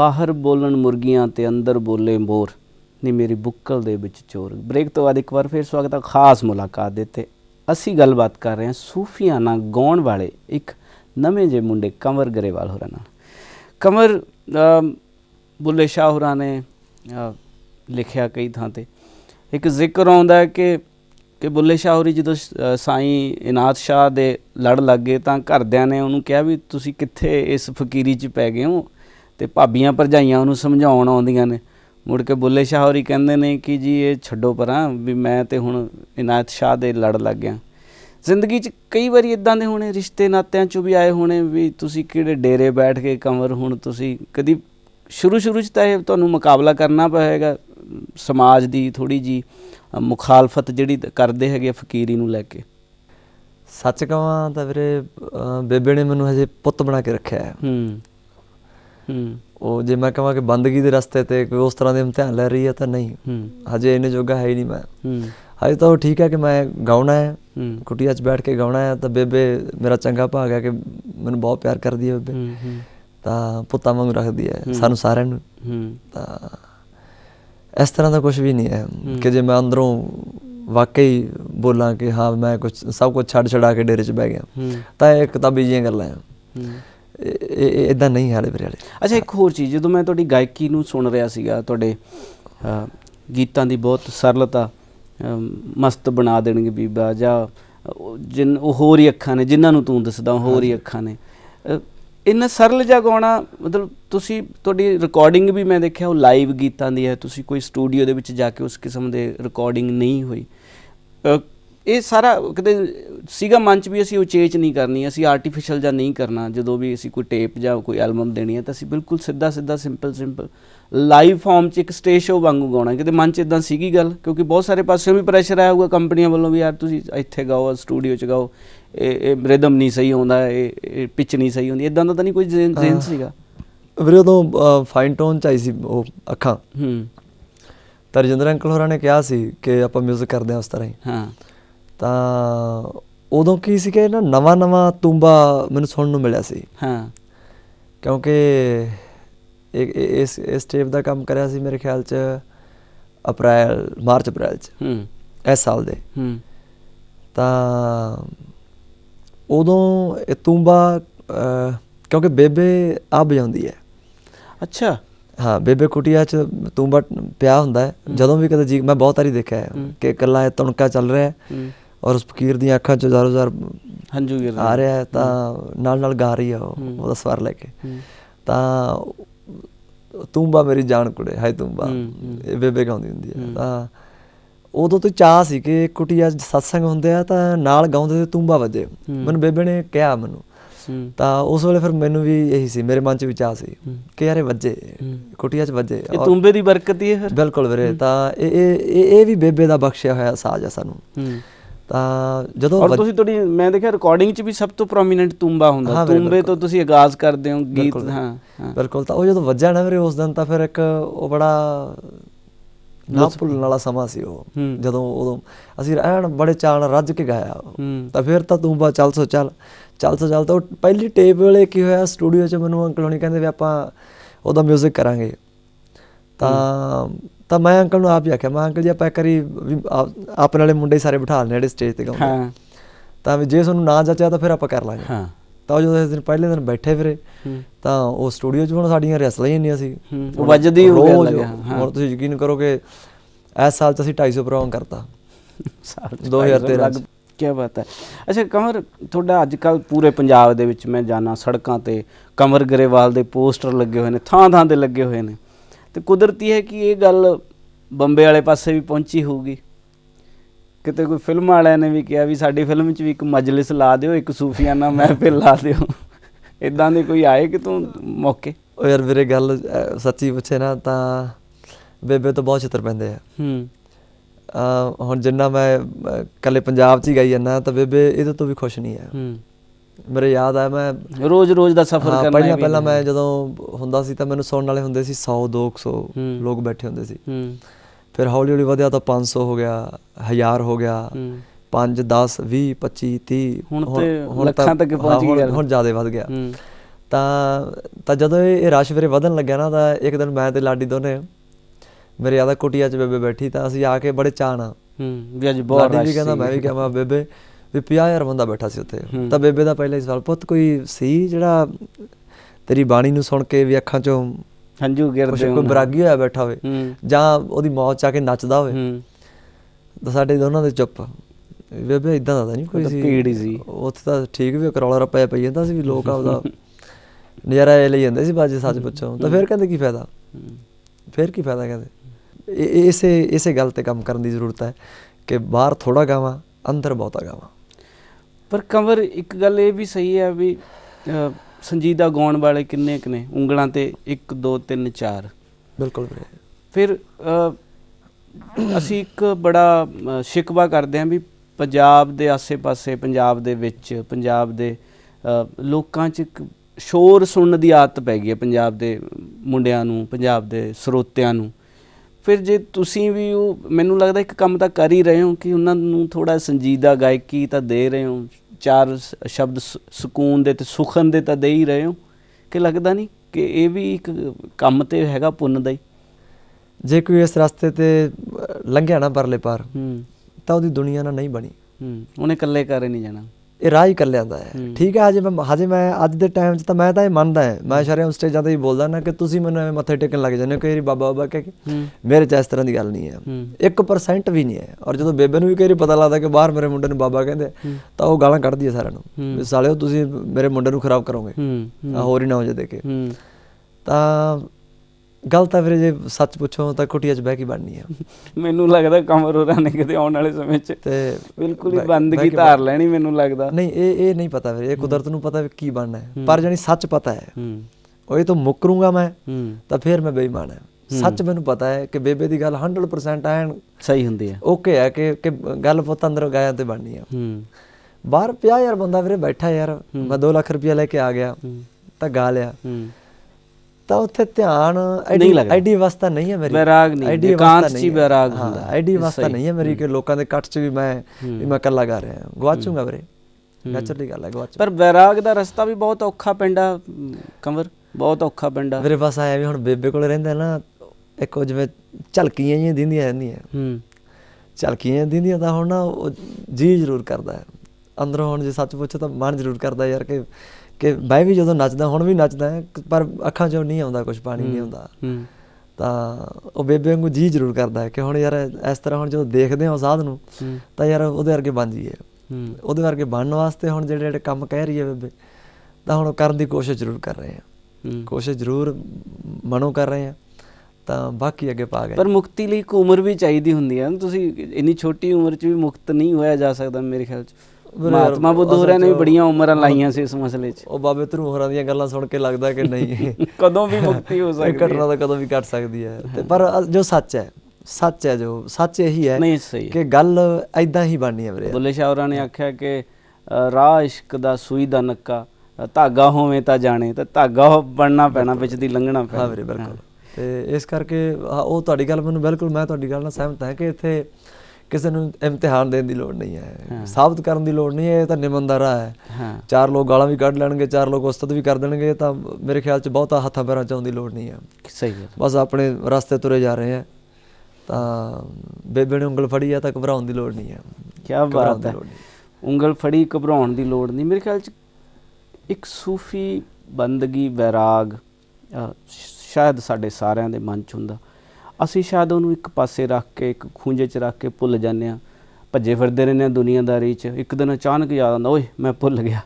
A: ਬਾਹਰ ਬੋਲਣ ਮੁਰਗੀਆਂ ਤੇ ਅੰਦਰ ਬੋਲੇ ਮੋਰ। ਨੀ ਮੇਰੀ ਬੁੱਕਲ ਦੇ ਵਿੱਚ ਚੋਰ। ਬ੍ਰੇਕ ਤੋਂ ਬਾਅਦ ਇੱਕ ਵਾਰ ਫਿਰ ਸਵਾਗਤ ਹੈ ਖਾਸ ਮੁਲਾਕਾਤ ਦੇ ਤੇ ਅਸੀਂ ਗੱਲਬਾਤ ਕਰ ਰਹੇ ਹਾਂ ਸੂਫੀਆਨਾ ਗਾਉਣ ਵਾਲੇ ਇੱਕ ਨਵੇਂ ਜਿਹੇ ਮੁੰਡੇ ਕੰਵਰ ਗਰੇਵਾਲ ਹੋਰਾਂ ਨਾਲ। ਕੰਵਰ ਬੁੱਲੇ ਸ਼ਾਹ ਹੋਰਾਂ ਨੇ ਲਿਖਿਆ ਕਈ ਥਾਂ ਤੇ। ਇੱਕ ਜ਼ਿਕਰ ਆਉਂਦਾ ਹੈ ਕਿ ਕਿ ਬੁੱਲੇ ਸ਼ਾਹ ਹੋਰੀ ਜਦੋਂ ਅ, ਸਾਈਂ ਇਨਾਤ ਸ਼ਾਹ ਦੇ ਲੜ ਲੱਗੇ ਤਾਂ ਘਰਦਿਆਂ ਨੇ ਉਹਨੂੰ ਕਿਹਾ ਵੀ ਤੁਸੀਂ ਕਿੱਥੇ ਇਸ ਫਕੀਰੀ 'ਚ ਪੈ ਗਏ ਹੋ? ਤੇ ਭਾਬੀਆਂ ਭਰਜਾਈਆਂ ਉਹਨੂੰ ਸਮਝਾਉਣ ਆਉਂਦੀਆਂ ਨੇ। ਮੁੜ ਕੇ ਬੁੱਲੇ ਸ਼ਾਹ ਹੋਰੀ ਕਹਿੰਦੇ ਨੇ ਕਿ ਜੀ ਇਹ ਛੱਡੋ ਪਰਾਂ ਵੀ ਮੈਂ ਤੇ ਹੁਣ ਇਨਾਇਤ ਸ਼ਾਹ ਦੇ ਲੜ ਲੱਗ ਗਿਆ। ਜ਼ਿੰਦਗੀ 'ਚ ਕਈ ਵਾਰੀ ਇਦਾਂ ਦੇ ਹੋਣੇ ਰਿਸ਼ਤੇ ਨਾਤਿਆਂ 'ਚੋਂ ਵੀ ਆਏ ਹੋਣੇ ਵੀ ਤੁਸੀਂ ਕਿਹੜੇ ਡੇਰੇ ਬੈਠ ਕੇ ਕੰਵਰ ਹੁਣ ਤੁਸੀਂ ਕਦੀ ਸ਼ੁਰੂ ਸ਼ੁਰੂ 'ਚ ਤਾਂ ਇਹ ਤੁਹਾਨੂੰ ਮੁਕਾਬਲਾ ਕਰਨਾ ਪਏਗਾ ਸਮਾਜ ਦੀ ਥੋੜੀ ਜੀ ਮੁਖਾਲਫਤ ਜਿਹੜੀ ਕਰਦੇ ਹੈਗੇ ਫਕੀਰੀ ਨੂੰ ਲੈ ਕੇ।
B: ਸੱਚ ਕਹਾਂ ਤਾਂ ਵੀਰੇ ਬੇਬੇ ਨੇ ਮੈਨੂੰ ਹਜੇ ਪੁੱਤ ਬਣਾ ਕੇ ਰੱਖਿਆ ਹੈ।
A: ਹੂੰ। ਹੂੰ।
B: ਉਹ ਜੇ ਮੈਂ ਕਹਾਂ ਕਿ ਬੰਦਗੀ ਦੇ ਰਸਤੇ ਤੇ ਕੋਈ ਉਸ ਤਰ੍ਹਾਂ ਦੇ ਇਮਤਿਹਾਨ ਲੈ ਰਹੀ ਹੈ ਤਾਂ ਨਹੀਂ।
A: ਹੂੰ।
B: ਹਜੇ ਇਹਨੇ ਜੋਗਾ ਹੈ ਹੀ ਨਹੀਂ ਮੈਂ।
A: ਹੂੰ।
B: ਹਜੇ ਤਾਂ ਉਹ ਠੀਕ ਹੈ ਕਿ ਮੈਂ ਗਾਉਣਾ ਹੈ। ਕੁਟੀਆ 'ਚ ਬੈਠ ਕੇ ਗਾਉਣਾ ਹੈ ਤਾਂ ਬੇਬੇ ਮੇਰਾ ਚੰਗਾ ਭਾਗ ਹੈ ਕਿ ਮੈਨੂੰ ਬਹੁਤ ਪਿਆਰ ਕਰਦੀ ਹੈ ਬੇਬੇ। ਤਾਂ ਪੁੱਤਾਂ ਵਾਂਗੂ ਰੱਖਦੀ ਹੈ। ਸਾਨੂੰ ਸਾਰਿਆਂ ਨੂੰ। ਤਾਂ ਇਸ ਤਰ੍ਹਾਂ ਦਾ ਕੁਝ ਵੀ ਨਹੀਂ ਹੈ। ਕਿ ਜੇ ਮੈਂ ਅੰਦਰੋਂ ਵਾਕਈ ਬੋਲਾਂ ਕਿ ਹਾਂ ਮੈਂ ਕੁਝ ਸਭ ਕੁਝ ਛੱਡ ਛਡਾ ਕੇ ਡੇਰੇ 'ਚ ਬਹਿ ਗਿਆ। ਤਾਂ ਇਹ ਕਿਤਾਬੀ ਜੀਆਂ ਗੱਲਾਂ ਆ
A: ਹੂੰ।
B: ਇਹ ਇਦਾਂ ਨਹੀਂ ਹਾਲੇ ਵੀਰੇ ਹਾਲੇ।
A: ਅੱਛਾ ਇੱਕ ਹੋਰ ਚੀਜ਼ ਜਦੋਂ ਮੈਂ ਤੁਹਾਡੀ ਗਾਇਕੀ ਨੂੰ ਸੁਣ ਰਿਹਾ ਸੀਗਾ ਤੁਹਾਡੇ ਗੀਤਾਂ ਦੀ ਬਹੁਤ ਸਰਲਤਾ ਮਸਤ ਬਣਾ ਦੇਣਗੇ ਬੀਬਾ ਜਾਂ ਜਿਨ ਉਹ ਹੋਰ ਹੀ ਅੱਖਾਂ ਨੇ ਜਿਨ੍ਹਾਂ ਨੂੰ ਤੂੰ ਦੱਸਦਾ ਹੋਰ ਹੀ ਅੱਖਾਂ ਨੇ। ਇੰਨਾ ਸਰਲ ਜਿਹਾ ਗਾਉਣਾ ਮਤਲਬ ਤੁਸੀਂ ਤੁਹਾਡੀ ਰਿਕਾਰਡਿੰਗ ਵੀ ਮੈਂ ਦੇਖਿਆ ਉਹ ਲਾਈਵ ਗੀਤਾਂ ਦੀ ਹੈ ਤੁਸੀਂ ਕੋਈ ਸਟੂਡੀਓ ਦੇ ਵਿੱਚ ਜਾ ਕੇ ਉਸ ਕਿਸਮ ਦੇ ਰਿਕਾਰਡਿੰਗ ਨਹੀਂ ਹੋਈ। ਇਹ ਸਾਰਾ ਕਿਤੇ ਸੀਗਾ ਮਨ ਚ ਵੀ ਅਸੀਂ ਉਚੇਚ ਨਹੀਂ ਕਰਨੀ ਅਸੀਂ ਆਰਟੀਫੀਸ਼ੀਅਲ ਜਾਂ ਨਹੀਂ ਕਰਨਾ ਜਦੋਂ ਵੀ ਅਸੀਂ ਕੋਈ ਟੇਪ ਜਾਂ ਕੋਈ ਐਲਬਮ ਦੇਣੀ ਹੈ ਤਾਂ ਅਸੀਂ ਬਿਲਕੁਲ ਸਿੱਧਾ ਸਿੱਧਾ ਸਿੰਪਲ ਸਿੰਪਲ ਲਾਈਵ ਫਾਰਮ ਚ ਇੱਕ ਸਟੇਜ ਸ਼ੋਅ ਵਾਂਗੂ ਗਾਉਣਾ ਕਿਤੇ ਮਨ ਚ ਇਦਾਂ ਸੀਗੀ ਗੱਲ? ਕਿਉਂਕਿ ਬਹੁਤ ਸਾਰੇ ਪਾਸਿਓਂ ਵੀ ਪ੍ਰੈਸ਼ਰ ਆਇਆ ਹੋਊਗਾ ਕੰਪਨੀਆਂ ਵੱਲੋਂ ਵੀ ਯਾਰ ਤੁਸੀਂ ਇੱਥੇ ਗਾਓ ਸਟੂਡੀਓ ਚ ਗਾਓ। ਇਹ ਇਹ ਰਿਦਮ ਨਹੀਂ ਸਹੀ ਹੁੰਦਾ ਇਹ ਪਿਚ ਨਹੀਂ ਸਹੀ ਹੁੰਦੀ। ਇਦਾਂ ਦਾ ਤਾਂ ਨਹੀਂ ਕੋਈ ਜ਼ੇਨ ਸੀਗਾ?
B: ਵੀਰੇ ਉਦੋਂ ਫਾਈਨ ਟੋਨ ਚ ਆਈ ਸੀ ਉਹ ਅੱਖਾਂ।
A: ਹੂੰ।
B: ਤਾਂ ਰਜਿੰਦਰ ਅੰਕਲ ਹੋਰਾਂ ਨੇ ਕਿਹਾ ਸੀ ਕਿ ਆਪਾਂ 뮤직 ਕਰਦੇ ਹਾਂ ਉਸ ਤਰ੍ਹਾਂ ਹੀ।
A: ਹਾਂ।
B: ਤਾਂ ਉਦੋਂ ਕੀ ਸੀ ਕਿ ਨਾ ਨਵਾਂ ਨਵਾਂ ਤੂੰਬਾ ਮੈਨੂੰ ਸੁਣਨ ਨੂੰ ਮਿਲਿਆ ਸੀ।
A: ਹਾਂ।
B: ਕਿਉਂਕਿ ਇਸ ਇਸ ਟੇਪ ਦਾ ਕੰਮ ਕਰਿਆ ਸੀ ਮੇਰੇ ਖਿਆਲ ਚ ਅਪ੍ਰੈਲ ਮਾਰਚ ਅਪ੍ਰੈਲ ਚ।
A: ਹੂੰ।
B: ਇਸ ਸਾਲ ਦੇ।
A: ਹੂੰ।
B: ਤਾਂ ਉਦੋਂ ਇਹ ਤੂੰਬਾ ਕਿਉਂਕਿ ਬੇਬੇ ਆ ਵਜਾਉਂਦੀ ਹੈ।
A: ਅੱਛਾ।
B: ਹਾਂ ਬੇਬੇ ਕੁਟੀਆ ਚ ਤੂੰਬਾ ਪਿਆ ਹੁੰਦਾ ਹੈ। ਜਦੋਂ ਵੀ ਕਦੇ ਜੀ ਮੈਂ ਬਹੁਤ ਵਾਰੀ ਦੇਖਿਆ ਹੈ। ਕਿ ਇਕੱਲਾ ਇਹ ਤੁਣਕਾ ਚੱਲ ਰਿਹਾ ਹੈ।
A: ਹੂੰ।
B: ਔਰ ਉਸ ਫਕੀਰ ਦੀਆਂ ਅੱਖਾਂ ਚੋਂ ਜ਼ਾਰੋ ਜ਼ਾਰ
A: ਹੰਝੂ ਗਿਰ
B: ਆ ਰਿਹਾ ਹੈ ਤਾਂ ਨਾਲ ਨਾਲ ਗਾ ਰਹੀ ਹੈ ਉਹ। ਉਹਦਾ ਸਵਰ ਲੈ ਕੇ। ਤਾਂ ਤੂੰਬਾ ਮੇਰੀ ਜਾਨ ਕੁੜੇ ਹਾਏ ਤੂੰਬਾ। ਇਹ ਬੇਬੇ ਗਾਉਂਦੀ ਹੁੰਦੀ ਹੈ। ਤਾਂ ਉਦੋਂ ਤੋਂ ਚਾਹ ਸੀ ਕਿ ਕੁਟੀਆ ਸਤਸੰਗ ਹੁੰਦੇ ਆ ਤਾਂ ਨਾਲ ਗਾਉਂਦੇ ਤੇ ਤੂੰਬਾ ਵੱਜੇ। ਮੈਨੂੰ ਬੇਬੇ ਨੇ ਕਿਹਾ ਮੈਨੂੰ। ਤਾਂ ਉਸ ਵੇਲੇ ਫਿਰ ਮੈਨੂੰ ਵੀ ਇਹੀ ਸੀ ਮੇਰੇ ਮਨ 'ਚ ਵੀ ਚਾਹ ਸੀ। ਕਿ ਯਾਰ ਇਹ ਵੱਜੇ। ਕੁਟੀਆ 'ਚ ਵੱਜੇ।
A: ਇਹ ਤੁੰਬੇ ਦੀ ਬਰਕਤ ਹੀ ਹੈ ਫਿਰ।
B: ਬਿਲਕੁਲ ਵੀਰੇ ਤਾਂ ਇਹ ਇਹ ਇਹ ਵੀ ਬੇਬੇ ਦਾ ਬਖਸ਼ਿਆ ਹੋਇਆ ਸਾਜ਼ ਆ ਸਾਨੂੰ। ਤਾਂ ਜਦੋਂ
A: ਔਰ ਤੁਸੀਂ ਤੁਹਾਡੀ ਮੈਂ ਦੇਖਿਆ ਰਿਕਾਰਡਿੰਗ 'ਚ ਵੀ ਸਭ ਤੋਂ ਪ੍ਰੋਮੀਨੈਂਟ ਤੁੰਬਾ ਹੁੰਦਾ ਤੁੰਬੇ ਤੋਂ। ਤੁਸੀਂ ਆਗਾਜ਼ ਕਰਦੇ ਹੋ ਗੀਤ। ਹਾਂ
B: ਬਿਲਕੁਲ ਤਾਂ ਉਹ ਜਦੋਂ ਵੱਜਿਆ ਨਾ ਵੀਰੇ ਉਸ ਦਿਨ ਤਾਂ ਫਿਰ ਇੱਕ ਉਹ ਬੜਾ ਨਾ ਭੁੱਲਣ ਵਾਲਾ ਸਮਾਂ ਸੀ ਉਹ। ਜਦੋਂ ਉਦੋਂ ਅਸੀਂ ਐਨ ਬੜੇ ਚਾਅ ਨਾਲ ਰੱਜ ਕੇ ਗਾਇਆ ਤਾਂ ਫਿਰ ਤਾਂ ਤੂੰ ਬਾ ਚੱਲ ਸੋ ਚੱਲ ਚੱਲ ਸੋ ਚੱਲ ਤਾਂ ਪਹਿਲੀ ਟੇਪ ਵੇਲੇ ਕੀ ਹੋਇਆ ਸਟੂਡੀਓ 'ਚ ਮੈਨੂੰ ਅੰਕਲ ਹੋਣੀ ਕਹਿੰਦੇ ਵੀ ਆਪਾਂ ਉਹਦਾ 뮤직 ਕਰਾਂਗੇ ਤਾਂ ਤਾਂ ਮੈਂ ਅੰਕਲ ਨੂੰ ਆਪ ਹੀ ਆਖਿਆ ਮੈਂ ਅੰਕਲ ਜੀ ਆਪਾਂ ਆਪ- ਆਪਣੇ ਵਾਲੇ ਮੁੰਡੇ ਸਾਰੇ ਬਿਠਾ ਲੈਣੇ ਜਿਹੜੇ ਸਟੇਜ ਤੇ ਗਾਉਂਦੇ
A: ਹਾਂ।
B: ਤਾਂ ਵੀ ਜੇ ਤੁਹਾਨੂੰ ਨਾ ਜਚਿਆ ਤਾਂ ਫਿਰ ਆਪਾਂ ਕਰ ਲਾਂਗੇ।
A: ਹਾਂ।
B: ਤਾਂ ਉਹ ਜਦੋਂ ਇਸ ਦਿਨ ਪਹਿਲੇ ਦਿਨ ਬੈਠੇ ਫਿਰੇ ਤਾਂ ਉਹ ਸਟੂਡੀਓ 'ਚ ਹੁਣ ਸਾਡੀਆਂ ਰਿਹਰਸਲਾਂ ਹੀ ਇੰਨੀਆਂ ਸੀ।
A: ਉਹ ਵੱਜਦੀ ਹੋ ਗਿਆ ਲੱਗਿਆ, ਹਾਂ।
B: ਹੁਣ ਤੁਸੀਂ ਯਕੀਨ ਕਰੋ ਕਿ ਇਸ ਸਾਲ 'ਚ ਅਸੀਂ 250 ਪ੍ਰੋਗਰਾਮ ਕਰਤਾ।
A: ਸਾਲ
B: 2013 ਚ।
A: ਕੀ ਬਾਤ ਹੈ। ਅੱਛਾ ਕਮਰ ਤੁਹਾਡਾ ਅੱਜ ਕੱਲ ਪੂਰੇ ਪੰਜਾਬ ਦੇ ਵਿੱਚ ਮੈਂ ਜਾਣਾ ਸੜਕਾਂ ਤੇ ਕਮਰ ਗਰੇਵਾਲ ਦੇ ਪੋਸਟਰ ਲੱਗੇ ਹੋਏ ਨੇ ਥਾਂ ਥਾਂ ਤੇ ਲੱਗੇ ਹੋਏ ਨੇ। ਤੇ ਕੁਦਰਤੀ ਹੈ ਕਿ ਇਹ ਗੱਲ ਬੰਬੇ ਵਾਲੇ ਪਾਸੇ ਵੀ ਪਹੁੰਚੀ ਹੋਊਗੀ। ਕਿਤੇ ਕੋਈ ਫਿਲਮ ਵਾਲਿਆਂ ਨੇ ਵੀ ਕਿਹਾ ਵੀ ਸਾਡੀ ਫਿਲਮ 'ਚ ਵੀ ਇੱਕ ਮਜਲਿਸ ਲਾ ਦਿਓ ਇੱਕ ਸੂਫੀਆਨਾ ਮਹਿਫਿਲ ਲਾ ਦਿਓ। ਇਦਾਂ ਦੇ ਕੋਈ ਆਏ ਕਿ ਤੂੰ ਮੌਕੇ?
B: ਉਹ ਯਾਰ ਵੀਰੇ ਗੱਲ ਸੱਚੀ ਪੁੱਛੇ ਨਾ ਤਾਂ ਬੇਬੇ ਤੋਂ ਬਹੁਤ ਛਿੱਤਰ ਪੈਂਦੇ ਆ।
A: ਹੂੰ।
B: ਹੁਣ ਜਿੰਨਾ ਮੈਂ ਕੱਲੇ ਪੰਜਾਬ 'ਚ ਹੀ ਗਾਈ ਜਾਂਦਾ ਤਾਂ ਬੇਬੇ ਇਹਦੇ ਤੋਂ ਵੀ ਖੁਸ਼ ਨਹੀਂ ਹੈ
A: ਹੂੰ।
B: ਮੇਰੇ ਯਾਦ ਆ ਮੈਂ
A: ਰੋਜ਼ ਰੋਜ਼ ਦਾ ਸਫ਼ਰ ਕਰਨਾ
B: ਪਹਿਲਾਂ ਪਹਿਲਾਂ। ਮੈਂ ਜਦੋਂ ਹੁੰਦਾ ਸੀ ਤਾਂ ਮੈਨੂੰ ਸੁਣਨ ਵਾਲੇ ਹੁੰਦੇ ਸੀ 100 200
A: ਹੂੰ।
B: ਲੋਕ ਬੈਠੇ ਹੁੰਦੇ ਸੀ ਫਿਰ ਹੌਲੀ ਹੌਲੀ ਵਧਿਆ ਤਾਂ 500 ਹੋ ਗਿਆ 1000 ਹੋ ਗਿਆ
A: ਹੂੰ
B: 5 10 20 25 30
A: ਹੁਣ ਤੇ ਲੱਖਾਂ ਤੱਕ ਪਹੁੰਚ ਗੱਲ।
B: ਹੁਣ ਜ਼ਿਆਦਾ ਵਧ ਗਿਆ ਤਾਂ ਤਾਂ ਜਦੋਂ ਇਹ ਰਸ਼ ਵੀਰੇ ਵਧਣ ਲੱਗਿਆ ਨਾ ਤਾਂ ਇੱਕ ਦਿਨ ਮੈਂ ਤੇ ਲਾਡੀ ਦੋਨੇ ਮੇਰੇ ਯਾਦਾ ਕੁਟੀਆ 'ਚ ਬੇਬੇ ਬੈਠੀ ਤਾਂ ਅਸੀਂ ਆ ਕੇ ਬੜੇ ਨਾਲ
A: ਹੂੰ ਵੀ ਅੱਜ ਬਹੁਤ
B: ਲਾਡੀ ਵੀ
A: ਰਸ਼
B: ਕਹਿੰਦਾ। ਮੈਂ ਵੀ ਕਿਹਾ ਬੇਬੇ ਵੀ 50000 ਬੰਦਾ ਬੈਠਾ ਸੀ ਉੱਥੇ। ਤਾਂ ਬੇਬੇ ਦਾ ਪਹਿਲਾ ਹੀ ਸਵਾਲ ਪੁੱਤ ਕੋਈ ਸੀ ਜਿਹੜਾ ਤੇਰੀ ਬਾਣੀ ਨੂੰ ਸੁਣ ਕੇ ਵੀ ਅੱਖਾਂ 'ਚੋਂ
A: ਹੰਝੂ ਗਿਰਦੇ
B: ਕੋਈ
A: ਹੋਣ।
B: ਬਰਾਗੀ ਹੋਇਆ ਬੈਠਾ ਹੋਵੇ ਜਾਂ ਉਹਦੀ ਮੌਤ ਚ ਆ ਕੇ ਨੱਚਦਾ ਹੋਵੇ। ਤਾਂ ਸਾਡੇ ਦੋਨਾਂ ਦੇ ਚੁੱਪ। ਬੇਬੇ ਇਦਾਂ ਦਾ ਤਾਂ ਨਹੀਂ ਕੋਈ ਸੀ।
A: ਭੀੜ ਹੀ ਸੀ।
B: ਉੱਥੇ ਤਾਂ ਠੀਕ ਵੀ ਕਰੌਲਾ ਰੱਪਾ ਪਈ ਜਾਂਦਾ ਸੀ ਵੀ ਲੋਕ ਆਪਦਾ ਨਜ਼ਾਰਾ ਇਹ ਲਈ ਜਾਂਦੇ ਸੀ ਬਾਜੀ ਸੱਚ ਪੁੱਛੋ। ਤਾਂ ਫਿਰ ਕਹਿੰਦੇ ਕੀ ਫਾਇਦਾ। ਫਿਰ ਕੀ ਫਾਇਦਾ ਕਹਿੰਦੇ? ਇਹ- ਇਸੇ ਇਸੇ ਗੱਲ ਤੇ ਕੰਮ ਕਰਨ ਦੀ ਜ਼ਰੂਰਤ ਹੈ ਕਿ ਬਾਹਰ ਥੋੜਾ ਗਾਵਾਂ ਅੰਦਰ ਬਹੁਤਾ ਗਾਵਾਂ।
A: ਪਰ ਕਵਰ ਇੱਕ ਗੱਲ ਇਹ ਵੀ ਸਹੀ ਹੈ ਵੀ ਸੰਜੀਦਾ ਗਾਉਣ ਵਾਲੇ ਕਿੰਨੇ ਕੁ ਨੇ? ਉਂਗਲਾਂ ਤੇ 1 2 3 4
B: ਬਿਲਕੁਲ
A: ਫਿਰ ਅਸੀਂ ਇੱਕ ਬੜਾ ਸ਼ਿਕਵਾ ਕਰਦੇ ਹਾਂ ਵੀ ਪੰਜਾਬ ਦੇ ਆਸੇ-ਪਾਸੇ ਪੰਜਾਬ ਦੇ ਵਿੱਚ ਪੰਜਾਬ ਦੇ ਲੋਕਾਂ 'ਚ ਇੱਕ ਸ਼ੋਰ ਸੁਣਨ ਦੀ ਆਦਤ ਪੈ ਗਈ ਹੈ ਪੰਜਾਬ ਦੇ ਮੁੰਡਿਆਂ ਨੂੰ ਪੰਜਾਬ ਦੇ ਸਰੋਤਿਆਂ ਨੂੰ। ਫਿਰ ਜੇ ਤੁਸੀਂ ਵੀ ਉਹ ਮੈਨੂੰ ਲੱਗਦਾ ਇੱਕ ਕੰਮ ਤਾਂ ਕਰ ਹੀ ਰਹੇ ਹੋ ਕਿ ਉਹਨਾਂ ਨੂੰ ਥੋੜਾ ਸੰਜੀਦਾ ਗਾਇਕੀ ਤਾਂ ਦੇ ਰਹੇ ਹੋ। ਚਾਰ ਸ਼ਬਦ ਸਕੂਨ ਦੇ ਤੇ ਸੁਖਨ ਦੇ ਤਾਂ ਦੇ ਹੀ ਰਹੇ ਹੋ ਕਿ ਲੱਗਦਾ ਨਹੀਂ ਕਿ ਇਹ ਵੀ ਇੱਕ ਕੰਮ ਤੇ ਹੈਗਾ ਪੁੰਨ ਦਾ ਹੀ?
B: ਜੇ ਕੋਈ ਇਸ ਰਸਤੇ ਤੇ ਲੰਘਿਆ ਨਾ ਪਰਲੇ ਪਾਰ
A: ਹੂੰ।
B: ਤਾਂ ਉਹਦੀ ਦੁਨੀਆ ਨਾਲ ਨਹੀਂ ਬਣੀ।
A: ਹੂੰ ਉਹਨੇ ਇਕੱਲੇ ਕਰੇ ਨਹੀਂ ਜਾਣਾ।
B: ਇਹ ਰਾਹ ਹੀ ਕੱਲਿਆਂ ਦਾ ਹੈ। ਠੀਕ ਹੈ ਹਜੇ ਮੈਂ ਹਜੇ ਮੈਂ ਅੱਜ ਦੇ ਟਾਈਮ 'ਚ ਤਾਂ ਮੈਂ ਤਾਂ ਇਹ ਮੰਨਦਾ ਹਾਂ। ਮੈਂ ਸ਼ਰਿਆਮ ਸਟੇਜਾਂ ਤੇ ਹੀ ਬੋਲਦਾ ਨਾ ਕਿ ਤੁਸੀਂ ਮੈਨੂੰ ਐਵੇਂ ਮੱਥੇ ਟੇਕਣ ਲੱਗ ਜਾਂਦੇ ਹੋ ਕਈ ਵਾਰੀ ਬਾਬਾ ਬਾਬਾ ਕਹਿ ਕੇ ਮੇਰੇ 'ਚ ਇਸ ਤਰ੍ਹਾਂ ਦੀ ਗੱਲ ਨਹੀਂ ਹੈ।
A: ਹੂੰ।
B: 1% ਵੀ ਨਹੀਂ ਹੈ। ਔਰ ਜਦੋਂ ਬੇਬੇ ਨੂੰ ਵੀ ਕਈ ਵਾਰੀ ਪਤਾ ਲੱਗਦਾ ਕਿ ਬਾਹਰ ਮੇਰੇ ਮੁੰਡੇ ਨੂੰ ਬਾਬਾ ਕਹਿੰਦੇ। ਤਾਂ ਉਹ ਗਾਲਾਂ ਕੱਢਦੀ ਹੈ ਸਾਰਿਆਂ ਨੂੰ। ਵੀ ਸਾਲਿਓ ਤੁਸੀਂ ਮੇਰੇ ਮੁੰਡੇ ਨੂੰ ਖਰਾਬ ਕਰੋਗੇ। ਆਹ ਹੋਰ ਹੀ ਨਾ ਹੋ ਜੇ ਦੇ ਕੇ।
A: ਹੂੰ।
B: ਤਾਂ ਗੱਲ ਤਾਂ ਵੀਰੇ ਜੇ ਸੱਚ ਪੁੱਛੋ ਤਾਂ ਕੁਟੀਆ 'ਚ ਬਹਿ ਕੇ ਬਣਨੀ ਆ।
A: ਮੈਨੂੰ ਲੱਗਦਾ ਕਮਰ ਹੋਰਾਂ ਨੇ ਕਿਤੇ ਆਉਣ ਵਾਲੇ ਸਮੇਂ 'ਚ
B: ਤੇ
A: ਬਿਲਕੁਲ ਹੀ ਬੰਦਗੀ ਧਾਰ ਲੈਣੀ ਮੈਨੂੰ ਲੱਗਦਾ।
B: ਨਹੀਂ ਇਹ ਇਹ ਨਹੀਂ ਪਤਾ ਵੀਰੇ ਇਹ ਕੁਦਰਤ ਨੂੰ ਪਤਾ ਵੀ ਕੀ ਬਣਨਾ ਹੈ। ਪਰ ਜਾਨੀ ਸੱਚ ਪਤਾ ਹੈ।
A: ਹੂੰ।
B: ਉਹ ਇਹ ਤੋਂ ਮੁੱਕਰੂੰਗਾ ਮੈਂ
A: ਹੂੰ।
B: ਤਾਂ ਫਿਰ ਮੈਂ ਬੇਈਮਾਨ ਹਾਂ। ਸੱਚ ਮੈਨੂੰ ਪਤਾ ਹੈ ਕਿ ਬੇਬੇ ਦੀ ਗੱਲ 100% ਐਨ
A: ਸਹੀ ਹੁੰਦੀ ਹੈ।
B: ਓਕੇ ਹੈ ਕਿ ਕਿ ਗੱਲ ਪੁੱਤ ਅੰਦਰੋਂ ਗਾਇਆਂ ਤੇ ਬਣਨੀ ਆ।
A: ਹੂੰ।
B: ਬਾਹਰ ਪਿਆ ਯਾਰ ਬੰਦਾ ਵੀਰੇ ਬੈਠਾ ਯਾਰ ਮੈਂ 2 ਲੱਖ ਰੁਪਇਆ ਲੈ ਕੇ ਆ ਗਿਆ ਤਾਂ ਗਾ ਲਿਆ।
A: ਹੂੰ।
B: ਤਾਂ ਉੱਥੇ ਧਿਆਨ ਐਡੀ। ਐਡੀ ਅਵਸਥਾ ਨਹੀਂ ਹੈ ਮੇਰੀ।
A: ਵੈਰਾਗ ਨਹੀਂ,
B: ਐਡੀ
A: ਚ
B: ਨਹੀਂ
A: ਹੀ। ਵੈਰਾਗ ਹੁੰਦਾ।
B: ਐਡੀ
A: ਸਹੀ।
B: ਨਹੀਂ ਹੈ ਮੇਰੀ ਕਿ ਲੋਕਾਂ ਦੇ ਕੱਟ 'ਚ ਵੀ ਮੈਂ ਵੀ ਮੈਂ ਇਕੱਲਾ ਗਾ ਰਿਹਾ। ਗਵਾਚੂੰਗਾ ਵੀਰੇ। ਨੈਚੁਰਲੀ ਗੱਲ ਹੈ ਗਵਾਚੂ
A: ਪਰ ਵੈਰਾਗ ਦਾ ਰਸਤਾ ਵੀ ਬਹੁਤ ਔਖਾ ਅਮ, ਕੰਵਰ। ਬਹੁਤ ਔਖਾ ਪੈਂਦਾ
B: ਮੇਰੇ ਪਾਸ ਆਇਆ ਵੀ ਹੁਣ ਬੇਬੇ ਕੋਲ ਰਹਿੰਦਾ ਨਾ ਇੱਕ ਉਹ ਜਿਵੇਂ ਝਲਕੀਆਂ ਜਿਹੀਆਂ ਦਿੰਦੀਆਂ ਰਹਿੰਦੀਆਂ।
A: ਹੂੰ।
B: ਝਲਕੀਆਂ ਦਿੰਦੀਆਂ ਤਾਂ ਹੁਣ ਨਾ ਉਹ ਜੀ ਜ਼ਰੂਰ ਕਰਦਾ। ਹੈ ਅੰਦਰੋਂ ਹੁਣ ਜੇ ਸੱਚ ਪੁੱਛੋ ਤਾਂ ਮਨ ਜ਼ਰੂਰ ਕਰਦਾ ਯਾਰ ਕਿ ਕਿ ਮੈਂ ਵੀ ਜਦੋਂ ਨੱਚਦਾ ਹੁਣ ਵੀ ਨੱਚਦਾ ਹਾਂ, ਪਰ ਅੱਖਾਂ 'ਚੋਂ ਨਹੀਂ ਆਉਂਦਾ ਕੁਝ ਪਾਣੀ ਨਹੀਂ ਆਉਂਦਾ ਤਾਂ ਉਹ ਬੇਬੇ ਵਾਂਗੂ ਜੀ ਜ਼ਰੂਰ ਕਰਦਾ ਕਿ ਹੁਣ ਯਾਰ ਇਸ ਤਰ੍ਹਾਂ ਹੁਣ ਜਦੋਂ ਦੇਖਦੇ ਹਾਂ ਸਾਧ ਨੂੰ ਤਾਂ ਯਾਰ ਉਹਦੇ ਵਰਗੇ ਬਣ ਜਾਈਏ। ਉਹਦੇ ਵਰਗੇ ਬਣਨ ਵਾਸਤੇ ਹੁਣ ਜਿਹੜੇ ਜਿਹੜੇ ਕੰਮ ਕਹਿ ਰਹੀ ਹੈ ਬੇਬੇ ਤਾਂ ਹੁਣ ਉਹ ਕਰਨ ਦੀ ਕੋਸ਼ਿਸ਼ ਜ਼ਰੂਰ ਕਰ ਰਹੇ ਹਾਂ। ਕੋਸ਼ਿਸ਼ ਜ਼ਰੂਰ ਮਨੋਂ ਕਰ ਰਹੇ ਹਾਂ ਤਾਂ ਬਾਕੀ ਅੱਗੇ ਪਾ ਗਏ।
A: ਪਰ ਮੁਕਤੀ ਲਈ ਇੱਕ ਉਮਰ ਵੀ ਚਾਹੀਦੀ ਹੁੰਦੀ ਹੈ ਤੁਸੀਂ ਇੰਨੀ ਛੋਟੀ ਉਮਰ 'ਚ ਵੀ ਮੁਕਤ ਨਹੀਂ ਹੋਇਆ ਜਾ ਸਕਦਾ ਮੇਰੇ ਖਿਆਲ 'ਚ। ਮਹਾਤਮਾ ਬੁੱਧ ਹੋਰਾਂ ਨੇ ਵੀ ਬੜੀਆਂ ਉਮਰਾਂ ਲਾਈਆਂ ਸੀ ਇਸ ਮਸਲੇ 'ਚ।
B: ਉਹ ਬਾਬੇ ਧਰੂ ਹੋਰਾਂ ਦੀਆਂ ਗੱਲਾਂ ਸੁਣ ਕੇ ਲੱਗਦਾ ਕਿ ਨਹੀਂ।
A: ਕਦੋਂ ਵੀ ਮੁਕਤੀ ਹੋ ਸਕਦੀ
B: ਘਟਨਾ
A: ਹੈ
B: ਤਾਂ ਕਦੋਂ ਵੀ ਘਟ ਸਕਦੀ ਹੈ। ਤੇ ਪਰ ਜੋ ਸੱਚ ਹੈ ਸੱਚ ਹੈ ਜੋ ਸੱਚ ਇਹੀ ਹੈ। ਕਿ ਗੱਲ ਐਦਾਂ ਹੀ ਬਣਨੀ ਹੈ ਵੀਰੇ।
A: ਬੁੱਲੇ ਸ਼ਾਹ ਹੋਰਾਂ ਨੇ ਆਖਿਆ ਕਿ ਰਾਹ ਇਸ਼ਕ ਦਾ ਸੂਈ ਦਾ ਨੱਕਾ ਧਾਗਾ ਹੋਵੇ ਤਾਂ ਜਾਣੇ ਤਾਂ ਧਾਗਾ ਬਣਨਾ ਪੈਣਾ ਵਿੱਚ ਦੀ ਲੰਘਣਾ ਪੈਣਾ।
B: ਹਾਂ ਵੀਰੇ ਬਿਲਕੁਲ। ਤੇ ਇਸ ਕਰਕੇ ਉਹ ਤੁਹਾਡੀ ਗੱਲ ਮੈਨੂੰ ਬਿਲਕੁਲ ਮੈਂ ਤੁਹਾਡੀ ਗੱਲ ਨਾਲ ਸਹਿਮਤ ਹਾਂ ਕਿ ਇੱਥੇ ਕਿਸੇ ਨੂੰ ਇਮਤਿਹਾਨ ਦੇਣ ਦੀ ਲੋੜ ਨਹੀਂ ਹੈ। ਸਾਬਤ ਕਰਨ ਦੀ ਲੋੜ ਨਹੀਂ ਹੈ ਇਹ ਤਾਂ ਰਾਹ ਹੈ।
A: ਹਾਂ।
B: ਚਾਰ ਲੋਕ ਗਾਲਾਂ ਵੀ ਕੱਢ ਲੈਣਗੇ ਚਾਰ ਲੋਕ ਉਸਤਤ ਵੀ ਕਰ ਦੇਣਗੇ ਤਾਂ ਮੇਰੇ ਖਿਆਲ 'ਚ ਬਹੁਤਾ ਹੱਥਾਂ ਪੈਰਾਂ 'ਚ ਆਉਣ ਦੀ ਲੋੜ ਨਹੀਂ ਹੈ।
A: ਸਹੀ ਹੈ
B: ਬਸ ਆਪਣੇ ਰਸਤੇ ਤੁਰੇ ਜਾ ਰਹੇ ਆ ਤਾਂ ਬੇਬੇ ਨੇ ਉਂਗਲ ਫੜੀ ਆ ਤਾਂ ਘਬਰਾਉਣ ਦੀ ਲੋੜ ਨਹੀਂ ਹੈ।
A: ਕੀ ਬਾਤ ਹੈ। ਉਂਗਲ ਫੜੀ ਘਬਰਾਉਣ ਦੀ ਲੋੜ ਨਹੀਂ। ਮੇਰੇ ਖਿਆਲ ਚ ਇੱਕ ਸੂਫੀ ਬੰਦਗੀ ਵੈਰਾਗ ਸ਼ਾਇਦ ਸਾਡੇ ਸਾਰਿਆਂ ਦੇ ਮਨ ਚ ਹੁੰਦਾ। ਅਸੀਂ ਸ਼ਾਇਦ ਉਹਨੂੰ ਇੱਕ ਪਾਸੇ ਰੱਖ ਕੇ, ਇੱਕ ਖੂੰਜੇ ਚ ਰੱਖ ਕੇ ਭੁੱਲ ਜਾਂਦੇ ਆ ਭੱਜੇ ਫਿਰਦੇ ਰਹਿੰਦੇ ਆ ਦੁਨੀਆਦਾਰੀ ਚ। ਇੱਕ ਦਿਨ ਅਚਾਨਕ ਯਾਦ ਆਉਂਦਾ, ਓਏ, ਮੈਂ ਭੁੱਲ ਗਿਆ।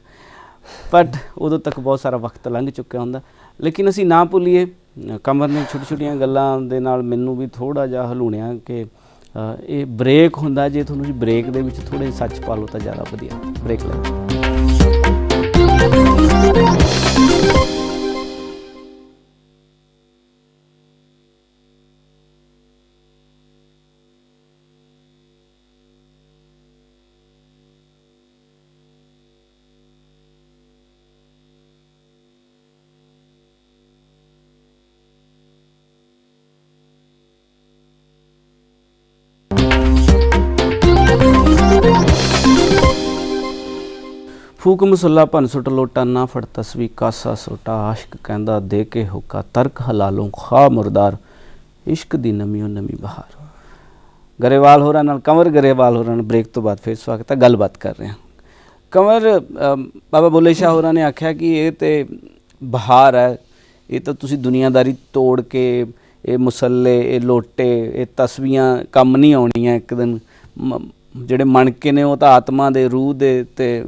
A: ਬਟ ਉਦੋਂ ਤੱਕ ਬਹੁਤ ਸਾਰਾ ਵਕਤ ਲੰਘ ਚੁੱਕਿਆ ਹੁੰਦਾ। ਲੇਕਿਨ ਅਸੀਂ ਨਾ ਭੁੱਲੀਏ। ਕਮਰ ਨੇ ਛੋਟੀ ਛੋਟੀਆਂ ਗੱਲਾਂ ਦੇ ਨਾਲ ਮੈਨੂੰ ਵੀ ਥੋੜਾ ਜਿਹਾ ਹਲੂਣਿਆ ਕਿ ਇਹ ਬ੍ਰੇਕ ਹੁੰਦਾ। ਜੇ ਤੁਹਾਨੂੰ ਤੁਸੀਂ ਬ੍ਰੇਕ ਦੇ ਵਿੱਚ ਥੋੜੇ ਸੱਚ ਪਾ ਲਓ ਤਾਂ ਜ਼ਿਆਦਾ ਵਧੀਆ। ਬ੍ਰੇਕ ਲੈ। ਫੂਕ ਮਸੱਲਾ ਭਨ ਸੁਟ ਲੋਟਾ ਨਾ ਫੜ ਤਸਵੀ ਕਾਸਾ ਸੋਟਾ। ਆਸ਼ਕ ਕਹਿੰਦਾ, ਦੇ ਕੇ ਹੁਕਾ ਤਰਕ ਹਲਾਲੋਂ ਖਾ ਮੁਰਦਾਰ। ਇਸ਼ਕ ਦੀ ਨਮੀਓ ਨਮੀ ਬਹਾਰ। ਗਰੇਵਾਲ ਹੋਰਾਂ ਨਾਲ ਕੰਵਰ ਗਰੇਵਾਲ ਹੋਰਾਂ ਨਾਲ ਬ੍ਰੇਕ ਤੋਂ ਬਾਅਦ ਫਿਰ ਸਵਾਗਤ ਹੈ, ਗੱਲਬਾਤ ਕਰ ਰਹੇ ਹਾਂ। ਕੰਵਰ ਬਾਬਾ ਬੋਲੇ ਸ਼ਾਹ ਹੋਰਾਂ ਨੇ ਆਖਿਆ ਕਿ ਇਹ ਤੇ ਬਹਾਰ ਹੈ, ਇਹ ਤਾਂ ਤੁਸੀਂ ਦੁਨੀਆਦਾਰੀ ਤੋੜ ਕੇ, ਇਹ ਮੁਸੱਲੇ, ਇਹ ਲੋਟੇ, ਇਹ ਤਸਵੀਆਂ ਕੰਮ ਨਹੀਂ ਆਉਣੀਆਂ ਇੱਕ ਦਿਨ। ਮ- ਜਿਹੜੇ ਮਣਕੇ ਨੇ ਉਹ ਤਾਂ ਆਤਮਾ ਦੇ ਰੂਹ ਦੇ ਤੇ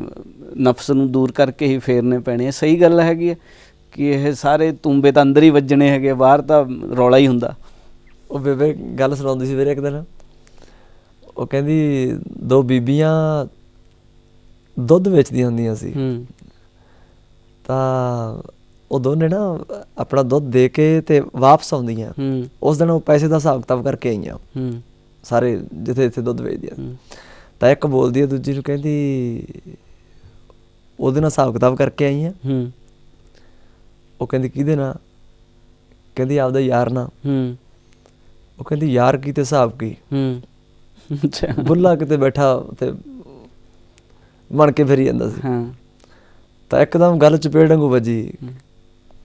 A: ਨਫਸ ਨੂੰ ਦੂਰ ਕਰਕੇ ਹੀ ਫੇਰਨੇ ਪੈਣੇ ਸਹੀ ਗੱਲ ਹੈਗੀ ਹੈ ਕਿ ਇਹ ਸਾਰੇ ਤੁੰਬੇ ਤਾਂ ਅੰਦਰ ਹੀ ਵੱਜਣੇ ਹੈਗੇ ਬਾਹਰ ਤਾਂ ਰੌਲਾ ਹੀ ਹੁੰਦਾ।
B: ਉਹ ਬੇਬੇ ਗੱਲ ਸੁਣਾਉਂਦੀ ਸੀ ਵੀਰੇ ਇੱਕ ਦਿਨ। ਉਹ ਕਹਿੰਦੀ ਦੋ ਬੀਬੀਆਂ ਦੁੱਧ ਵੇਚਦੀਆਂ ਹੁੰਦੀਆਂ ਸੀ।
A: ਹੂੰ।
B: ਤਾਂ ਉਹ ਦੋਨੇ ਨਾ ਆਪਣਾ ਦੁੱਧ ਦੇ ਕੇ ਤੇ ਵਾਪਸ ਆਉਂਦੀਆਂ।
A: ਹੂੰ।
B: ਉਸ ਦਿਨ ਉਹ ਪੈਸੇ ਦਾ ਹਿਸਾਬ ਕਿਤਾਬ ਕਰਕੇ ਆਈਆਂ।
A: ਹੂੰ।
B: ਸਾਰੇ ਜਿੱਥੇ ਜਿੱਥੇ ਦੁੱਧ ਵੇਚਦੀਆਂ
A: ਹੂੰ।
B: ਤਾਂ ਇੱਕ ਬੋਲਦੀ ਹੈ ਦੂਜੀ ਨੂੰ ਕਹਿੰਦੀ ਉਹਦੇ ਨਾਲ ਹਿਸਾਬ ਕਿਤਾਬ ਕਰਕੇ ਆਈਆਂ
A: ਹੂੰ।
B: ਉਹ ਕਹਿੰਦੀ ਕਿਹਦੇ ਨਾਲ? ਕਹਿੰਦੀ ਆਪਦਾ ਯਾਰ ਨਾਲ।
A: ਹੂੰ।
B: ਉਹ ਕਹਿੰਦੀ ਯਾਰ ਕੀ ਤੇ ਹਿਸਾਬ ਕੀ?
A: ਹੂੰ। ਅੱਛਾ।
B: ਬੁੱਲਾ ਕਿਤੇ ਬੈਠਾ ਤੇ ਬਣ ਕੇ ਫਿਰੀ ਜਾਂਦਾ ਸੀ।
A: ਹਾਂ।
B: ਤਾਂ ਇੱਕਦਮ ਗੱਲ ਚਪੇੜ ਵਾਂਗੂ ਵੱਜੀ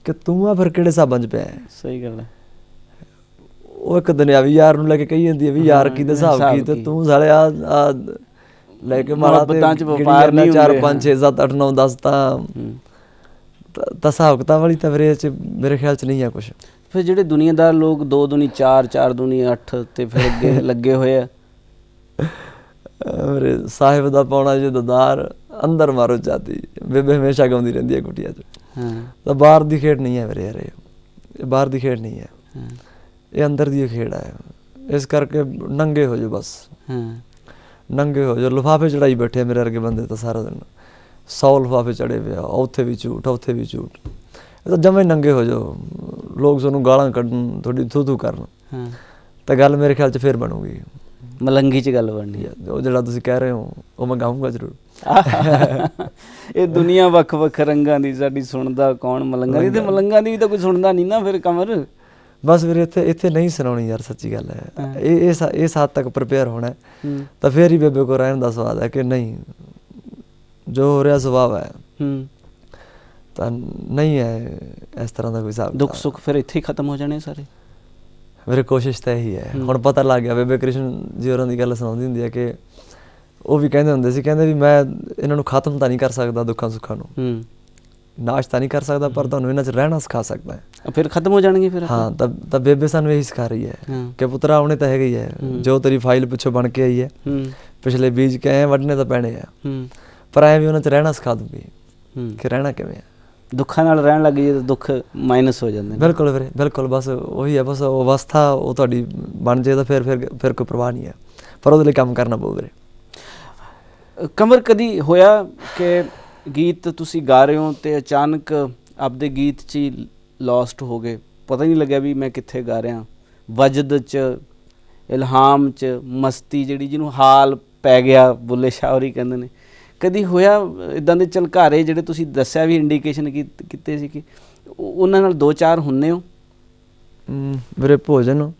B: ਕਿ ਤੂੰ ਆ ਫਿਰ ਕਿਹੜੇ ਹਿਸਾਬਾਂ 'ਚ ਪਿਆ?
A: ਸਹੀ ਗੱਲ ਹੈ।
B: ਉਹ ਇੱਕ ਦੁਨਿਆਵੀ ਯਾਰ ਨੂੰ ਲੈ ਕੇ ਕਹੀ ਜਾਂਦੀ ਹੈ ਵੀ ਯਾਰ ਕੀ ਤੇ ਹਿਸਾਬ ਕੀ ਤੇ ਤੂੰ ਸਾਲੇ ਆ ਆ ਲੈ ਕੇ ਮਾਰਾ ਤੇ
C: ਵਪਾਰ ਨਹੀਂ
B: ਚਾਰ,
C: ਹੁੰਦੇ,
B: ਪੰਜ, ਛੇ, ਸੱਤ, ਅੱਠ, ਨੌ, 10 ਤਾਂ। ਤਾਂ- ਹਿਸਾਬ ਕਿਤਾਬ ਵਾਲੀ ਤਾਂ ਵੀਰੇ ਇਹ 'ਚ ਮੇਰੇ ਖਿਆਲ 'ਚ ਨਹੀਂ ਆ ਕੁਝ
A: ਫਿਰ ਜਿਹੜੇ ਦੁਨੀਆਦਾਰ ਲੋਕ 2 ਦੁਨੀ 4 4 ਦੁਨੀ 8 ਤੇ ਫਿਰ ਅੱਗੇ ਲੱਗੇ ਹੋਏ ਆ?
B: ਮੇਰੇ ਸਾਹਿਬ ਦਾ ਪਾਉਣਾ ਜੇ ਦਦਾਰ ਅੰਦਰ ਮਾਰੋ ਜਾਤੀ। ਬੇਬੇ ਹਮੇਸ਼ਾ ਗਾਉਂਦੀ ਰਹਿੰਦੀ ਹੈ ਕੁਟੀਆਂ 'ਚ।
A: ਹਾਂ।
B: ਤਾਂ ਬਾਹਰ ਦੀ ਖੇਡ ਨਹੀਂ ਹੈ ਵੀਰੇ ਯਾਰ ਇਹ ਬਾਹਰ ਦੀ ਖੇਡ ਨਹੀਂ ਹੈ।
A: ਹਾਂ,
B: ਇਹ ਅੰਦਰ ਦੀ ਖੇਡ ਹੈ ਇਸ ਕਰਕੇ ਨੰਗੇ ਹੋ ਜਾਓ ਬਸ।
A: ਹਾਂ।
B: ਨੰਗੇ ਹੋ ਜਾਓ। ਲਿਫਾਫੇ ਚੜਾਈ ਬੈਠੇ ਆ ਮੇਰੇ ਵਰਗੇ ਬੰਦੇ ਤਾਂ ਸਾਰਾ ਦਿਨ। 100 ਲਿਫਾਫੇ ਚੜੇ ਪਿਆ ਉੱਥੇ ਵੀ ਝੂਠ ਉੱਥੇ ਵੀ ਝੂਠ। ਇਹ ਤਾਂ ਜਮੇ ਨੰਗੇ ਹੋ ਜਾਓ। ਲੋਕ ਤੁਹਾਨੂੰ ਗਾਲਾਂ ਕੱਢਣ ਤੁਹਾਡੀ ਥੂ ਥੂ ਕਰਨ।
A: ਹਾਂ।
B: ਤਾਂ ਗੱਲ ਮੇਰੇ ਖਿਆਲ 'ਚ ਫੇਰ ਬਣੂਗੀ।
A: ਮਲੰਗੀ 'ਚ ਗੱਲ ਬਣਨੀ ਹੈ
B: ਉਹ ਜਿਹੜਾ ਤੁਸੀਂ ਕਹਿ ਰਹੇ ਹੋ ਉਹ ਮੈਂ ਗਾਉਂਗਾ ਜ਼ਰੂਰ।
A: ਇਹ ਦੁਨੀਆ ਵੱਖ-ਵੱਖ ਰੰਗਾਂ ਦੀ ਸਾਡੀ ਸੁਣਦਾ ਕੌਣ ਮਲੰਗਾਂ? ਦੀ ਤੇ ਮਲੰਗਾਂ ਦੀ ਵੀ ਤਾਂ ਕੋਈ ਸੁਣਦਾ ਨਹੀਂ ਨਾ ਫਿਰ ਕਮਰ।
B: ਬਸ ਵੀਰੇ ਇੱਥੇ ਇੱਥੇ ਨਹੀਂ ਸੁਣਾਉਣੀ ਯਾਰ ਸੱਚੀ ਗੱਲ ਹੈ। ਇਹ ਇਸ ਇਸ ਹੱਦ ਤੱਕ ਪ੍ਰਪੇਅਰ ਹੋਣਾ ਤਾਂ ਫੇਰ ਹੀ ਬੇਬੇ ਕੋ ਰਹਿਣ ਦਾ ਸਵਾਦ ਹੈ ਕਿ ਨਹੀਂ। ਜੋ ਹੋ ਰਿਹਾ ਸੁਭਾਅ ਹੈ।
A: ਹੂੰ।
B: ਤਾਂ ਨਹੀਂ ਹੈ ਇਸ ਤਰ੍ਹਾਂ ਦਾ ਕੋਈ ਹਿਸਾਬ
A: ਦੁੱਖ। ਸੁੱਖ ਫਿਰ ਇੱਥੇ ਹੀ ਖਤਮ ਹੋ ਜਾਣੇ ਸਾਰੇ।
B: ਮੇਰੀ ਕੋਸ਼ਿਸ਼ ਤਾਂ ਇਹੀ ਹੈ।
A: ਹੂੰ।
B: ਹੁਣ ਪਤਾ ਲੱਗ ਗਿਆ ਬੇਬੇ ਕ੍ਰਿਸ਼ਨ ਜੀ ਹੋਰਾਂ ਦੀ ਗੱਲ ਸੁਣਾਉਂਦੀ ਹੁੰਦੀ ਹੈ ਕਿ ਉਹ ਵੀ ਕਹਿੰਦੇ ਹੁੰਦੇ ਸੀ ਕਹਿੰਦੇ ਵੀ ਮੈਂ ਇਹਨਾਂ ਨੂੰ ਖਤਮ ਤਾਂ ਨਹੀਂ ਕਰ ਸਕਦਾ ਦੁੱਖਾਂ ਸੁੱਖਾਂ ਨੂੰ।
A: ਹੂੰ।
B: ਨਾਸ਼ ਤਾਂ ਨਹੀਂ ਕਰ ਸਕਦਾ ਪਰ ਤੁਹਾਨੂੰ ਇਹਨਾਂ 'ਚ ਰਹਿਣਾ ਸਿਖਾ ਸਕਦਾ ਹੈ।
A: ਫਿਰ ਖਤਮ ਹੋ ਜਾਣਗੇ ਫਿਰ
B: ਹਾਂ ਤਾਂ ਤਾਂ ਬੇਬੇ ਸਾਨੂੰ ਇਹੀ ਸਿਖਾ ਰਹੀ ਹੈ
A: ਹਾਂ।
B: ਕਿ ਪੁੱਤਰਾ ਆਉਣੇ ਤਾਂ ਹੈਗੇ ਹੀ ਹੈ।
A: ਹੂੰ।
B: ਜੋ ਤੇਰੀ ਫਾਈਲ ਪਿੱਛੋਂ ਬਣ ਕੇ ਆਈ ਹੈ
A: ਹੂੰ।
B: ਪਿਛਲੇ ਬੀਜ ਕੇ ਐ ਵੱਢਣੇ ਤਾਂ ਪੈਣੇ ਆ।
A: ਹੂੰ।
B: ਪਰ ਐ ਵੀ ਉਹਨਾਂ 'ਚ ਰਹਿਣਾ ਸਿਖਾ ਦੂੰਗੀ
A: ਹੂੰ।
B: ਕਿ ਰਹਿਣਾ ਕਿਵੇਂ ਆ
A: ਦੁੱਖਾਂ ਨਾਲ ਰਹਿਣ ਲੱਗ ਜੇ ਤਾਂ ਦੁੱਖ ਮਾਈਨਸ ਹੋ ਜਾਂਦੇ ਨੇ।
B: ਬਿਲਕੁਲ ਵੀਰੇ ਬਿਲਕੁਲ ਬਸ ਉਹੀ ਹੈ ਬਸ ਉਹ ਅਵਸਥਾ ਉਹ ਤੁਹਾਡੀ ਬਣ ਜੇ ਤਾਂ ਫਿਰ ਫਿਰ ਫਿਰ ਕੋਈ ਪ੍ਰਵਾਹ ਨਹੀਂ ਹੈ। ਪਰ ਉਹਦੇ ਲਈ ਕੰਮ ਕਰਨਾ ਪਊ ਵੀਰੇ।
A: ਕਮਰ ਕਦੀ ਹੋਇਆ ਕਿ ਗੀਤ ਤੁਸੀਂ ਗਾ ਰਹੇ ਹੋ ਤੇ ਅਚਾਨਕ ਆਪਦੇ ਗੀਤ 'ਚ ਹੀ ਲੌਸਟ ਹੋ ਗਏ। ਪਤਾ ਹੀ ਨਹੀਂ ਲੱਗਿਆ ਵੀ ਮੈਂ ਕਿੱਥੇ ਗਾ ਰਿਹਾ। ਵਜਦ 'ਚ ਇਲਹਾਮ 'ਚ ਮਸਤੀ ਜਿਹੜੀ ਜਿਹਨੂੰ ਹਾਲ ਪੈ ਗਿਆ ਬੁੱਲੇ ਸ਼ਾਹ ਹੋਰੀ ਕਹਿੰਦੇ ਨੇ। ਕਦੀ ਹੋਇਆ ਇਦਾਂ ਦੇ ਝਲਕਾਰੇ ਜਿਹੜੇ ਤੁਸੀਂ ਦੱਸਿਆ ਵੀ ਇੰਡੀਕੇਸ਼ਨ ਕੀਤੇ ਸੀ ਕਿ ਉਹ- ਉਹਨਾਂ ਨਾਲ ਦੋ ਚਾਰ ਹੁੰਨੇ ਹੋ?
B: ਅਮ, ਵੀਰੇ ਭੋਜਨ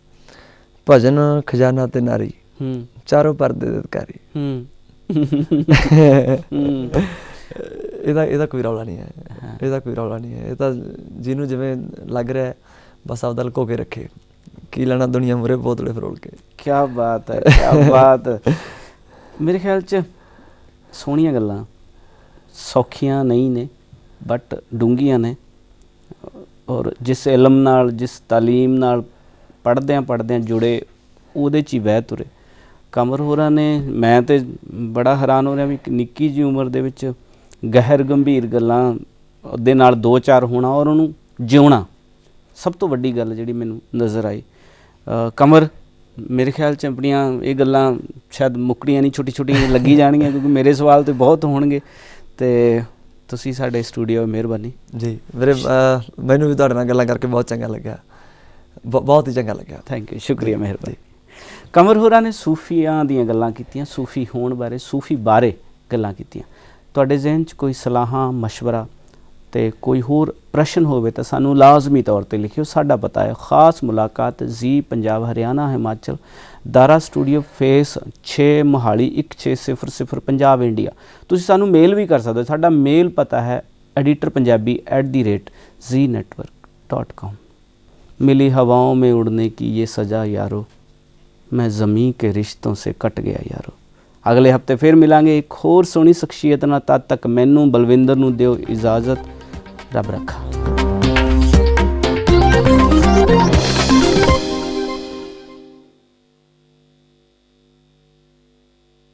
B: ਭਜਨ ਖਜ਼ਾਨਾ ਤੇ ਨਾਰੀ।
A: ਹੂੰ।
B: ਚਾਰੋਂ ਪਰਦੇ ਦੇ ਅਧਿਕਾਰੀ।
A: ਹੂੰ। ਹੂੰ।
B: ਇਹਦਾ ਇਹਦਾ ਕੋਈ ਰੌਲਾ ਨਹੀਂ ਹੈ। ਇਹਦਾ ਕੋਈ ਰੌਲਾ ਨਹੀਂ ਹੈ। ਇਹ ਤਾਂ ਜਿਹਨੂੰ ਜਿਵੇਂ ਲੱਗ ਰਿਹਾ ਬਸ ਆਪਦਾ ਲੁਕੋ ਕੇ ਰੱਖੇ। ਕੀ ਲੈਣਾ ਦੁਨੀਆ ਮੁਰੇ ਬੋਤਲੇ ਫਰੋਲ ਕੇ।
A: ਕੀ ਬਾਤ ਹੈ ਕੀ ਬਾਤ। ਮੇਰੇ ਖਿਆਲ ਚ ਸੋਹਣੀਆਂ ਗੱਲਾਂ। ਸੌਖੀਆਂ ਨਹੀਂ ਨੇ ਬਟ ਡੂੰਘੀਆਂ ਨੇ। ਔਰ ਜਿਸ ਇਲਮ ਨਾਲ ਜਿਸ ਤਾਲੀਮ ਨਾਲ ਪੜ੍ਹਦਿਆਂ ਪੜ੍ਹਦਿਆਂ ਜੁੜੇ ਉਹਦੇ ਚ ਹੀ ਵਹਿ ਤੁਰੇ। ਕਮਰ ਹੋਰਾਂ ਨੇ ਮੈਂ ਤੇ ਬੜਾ ਹੈਰਾਨ ਹੋ ਰਿਹਾ ਵੀ ਇੱਕ ਨਿੱਕੀ ਜੀ ਉਮਰ ਦੇ ਵਿੱਚ ਗਹਿਰ ਗੰਭੀਰ ਗੱਲਾਂ ਦੇ ਨਾਲ ਦੋ ਚਾਰ ਹੋਣਾ ਔਰ ਉਹਨੂੰ ਜਿਉਣਾ ਸਭ ਤੋਂ ਵੱਡੀ ਗੱਲ ਜਿਹੜੀ ਮੈਨੂੰ ਨਜ਼ਰ ਆਈ। ਕਮਰ ਮੇਰੇ ਖਿਆਲ ਚ ਆਪਣੀਆਂ ਇਹ ਗੱਲਾਂ ਸ਼ਾਇਦ ਮੁੱਕੜੀਆਂ ਨਹੀਂ ਛੋਟੀ ਛੋਟੀ ਲੱਗੀ ਜਾਣਗੀਆਂ ਕਿਉਂਕਿ ਮੇਰੇ ਸਵਾਲ ਤੇ ਬਹੁਤ ਹੋਣਗੇ। ਤੇ ਤੁਸੀਂ ਸਾਡੇ ਸਟੂਡੀਓ ਮਿਹਰਬਾਨੀ।
B: ਜੀ ਵੀਰੇ ਅਹ, ਮੈਨੂੰ ਵੀ ਤੁਹਾਡੇ ਨਾਲ ਗੱਲਾਂ ਕਰਕੇ ਬਹੁਤ ਚੰਗਾ ਲੱਗਿਆ। ਬਹੁਤ ਹੀ ਚੰਗਾ ਲੱਗਿਆ।
A: ਥੈਂਕ ਯੂ ਸ਼ੁਕਰੀਆ ਮਿਹਰਬਾਨੀ। ਕਮਰ ਹੋਰਾਂ ਨੇ ਸੂਫੀਆਂ ਦੀਆਂ ਗੱਲਾਂ ਕੀਤੀਆਂ ਸੂਫੀ ਹੋਣ ਬਾਰੇ ਸੂਫੀ ਬਾਰੇ ਗੱਲਾਂ ਕੀਤੀਆਂ। ਤੁਹਾਡੇ ਜ਼ਿਹਨ 'ਚ ਕੋਈ ਸਲਾਹਾਂ مشਵਰਾ ਤੇ ਕੋਈ ਹੋਰ ਪ੍ਰਸ਼ਨ ਹੋਵੇ ਤਾਂ ਸਾਨੂੰ ਲਾਜ਼ਮੀ ਤੌਰ ਤੇ ਲਿਖਿਓ। ਸਾਡਾ ਪਤਾ ਹੈ, ਖਾਸ ਮੁਲਾਕਾਤ ਜੀ Punjab, Haryana, Himachal, Dara studio, phase 6 Mohali 16000 Punjab, India. ਤੁਸੀਂ ਸਾਨੂੰ ਮੇਲ ਵੀ ਕਰ ਸਕਦੇ ਹੋ। ਸਾਡਾ ਮੇਲ ਪਤਾ ਹੈ editorpunjabi@znetwork.com मिली हवाओं में उड़ने की ये सजा यारो ਮੈਂ ज़मीं ਕੇ ਰਿਸ਼ਤੋਂ ਸੇ कट ਗਿਆ यारो ਅਗਲੇ ਹਫ਼ਤੇ ਫਿਰ ਮਿਲਾਂਗੇ ਇੱਕ ਹੋਰ ਸੋਹਣੀ ਸ਼ਖਸੀਅਤ ਨਾਲ ਤਦ ਤੱਕ ਮੈਨੂੰ ਬਲਵਿੰਦਰ ਨੂੰ ਦਿਓ ਇਜਾਜ਼ਤ। ਰੱਬ ਰੱਖਾ।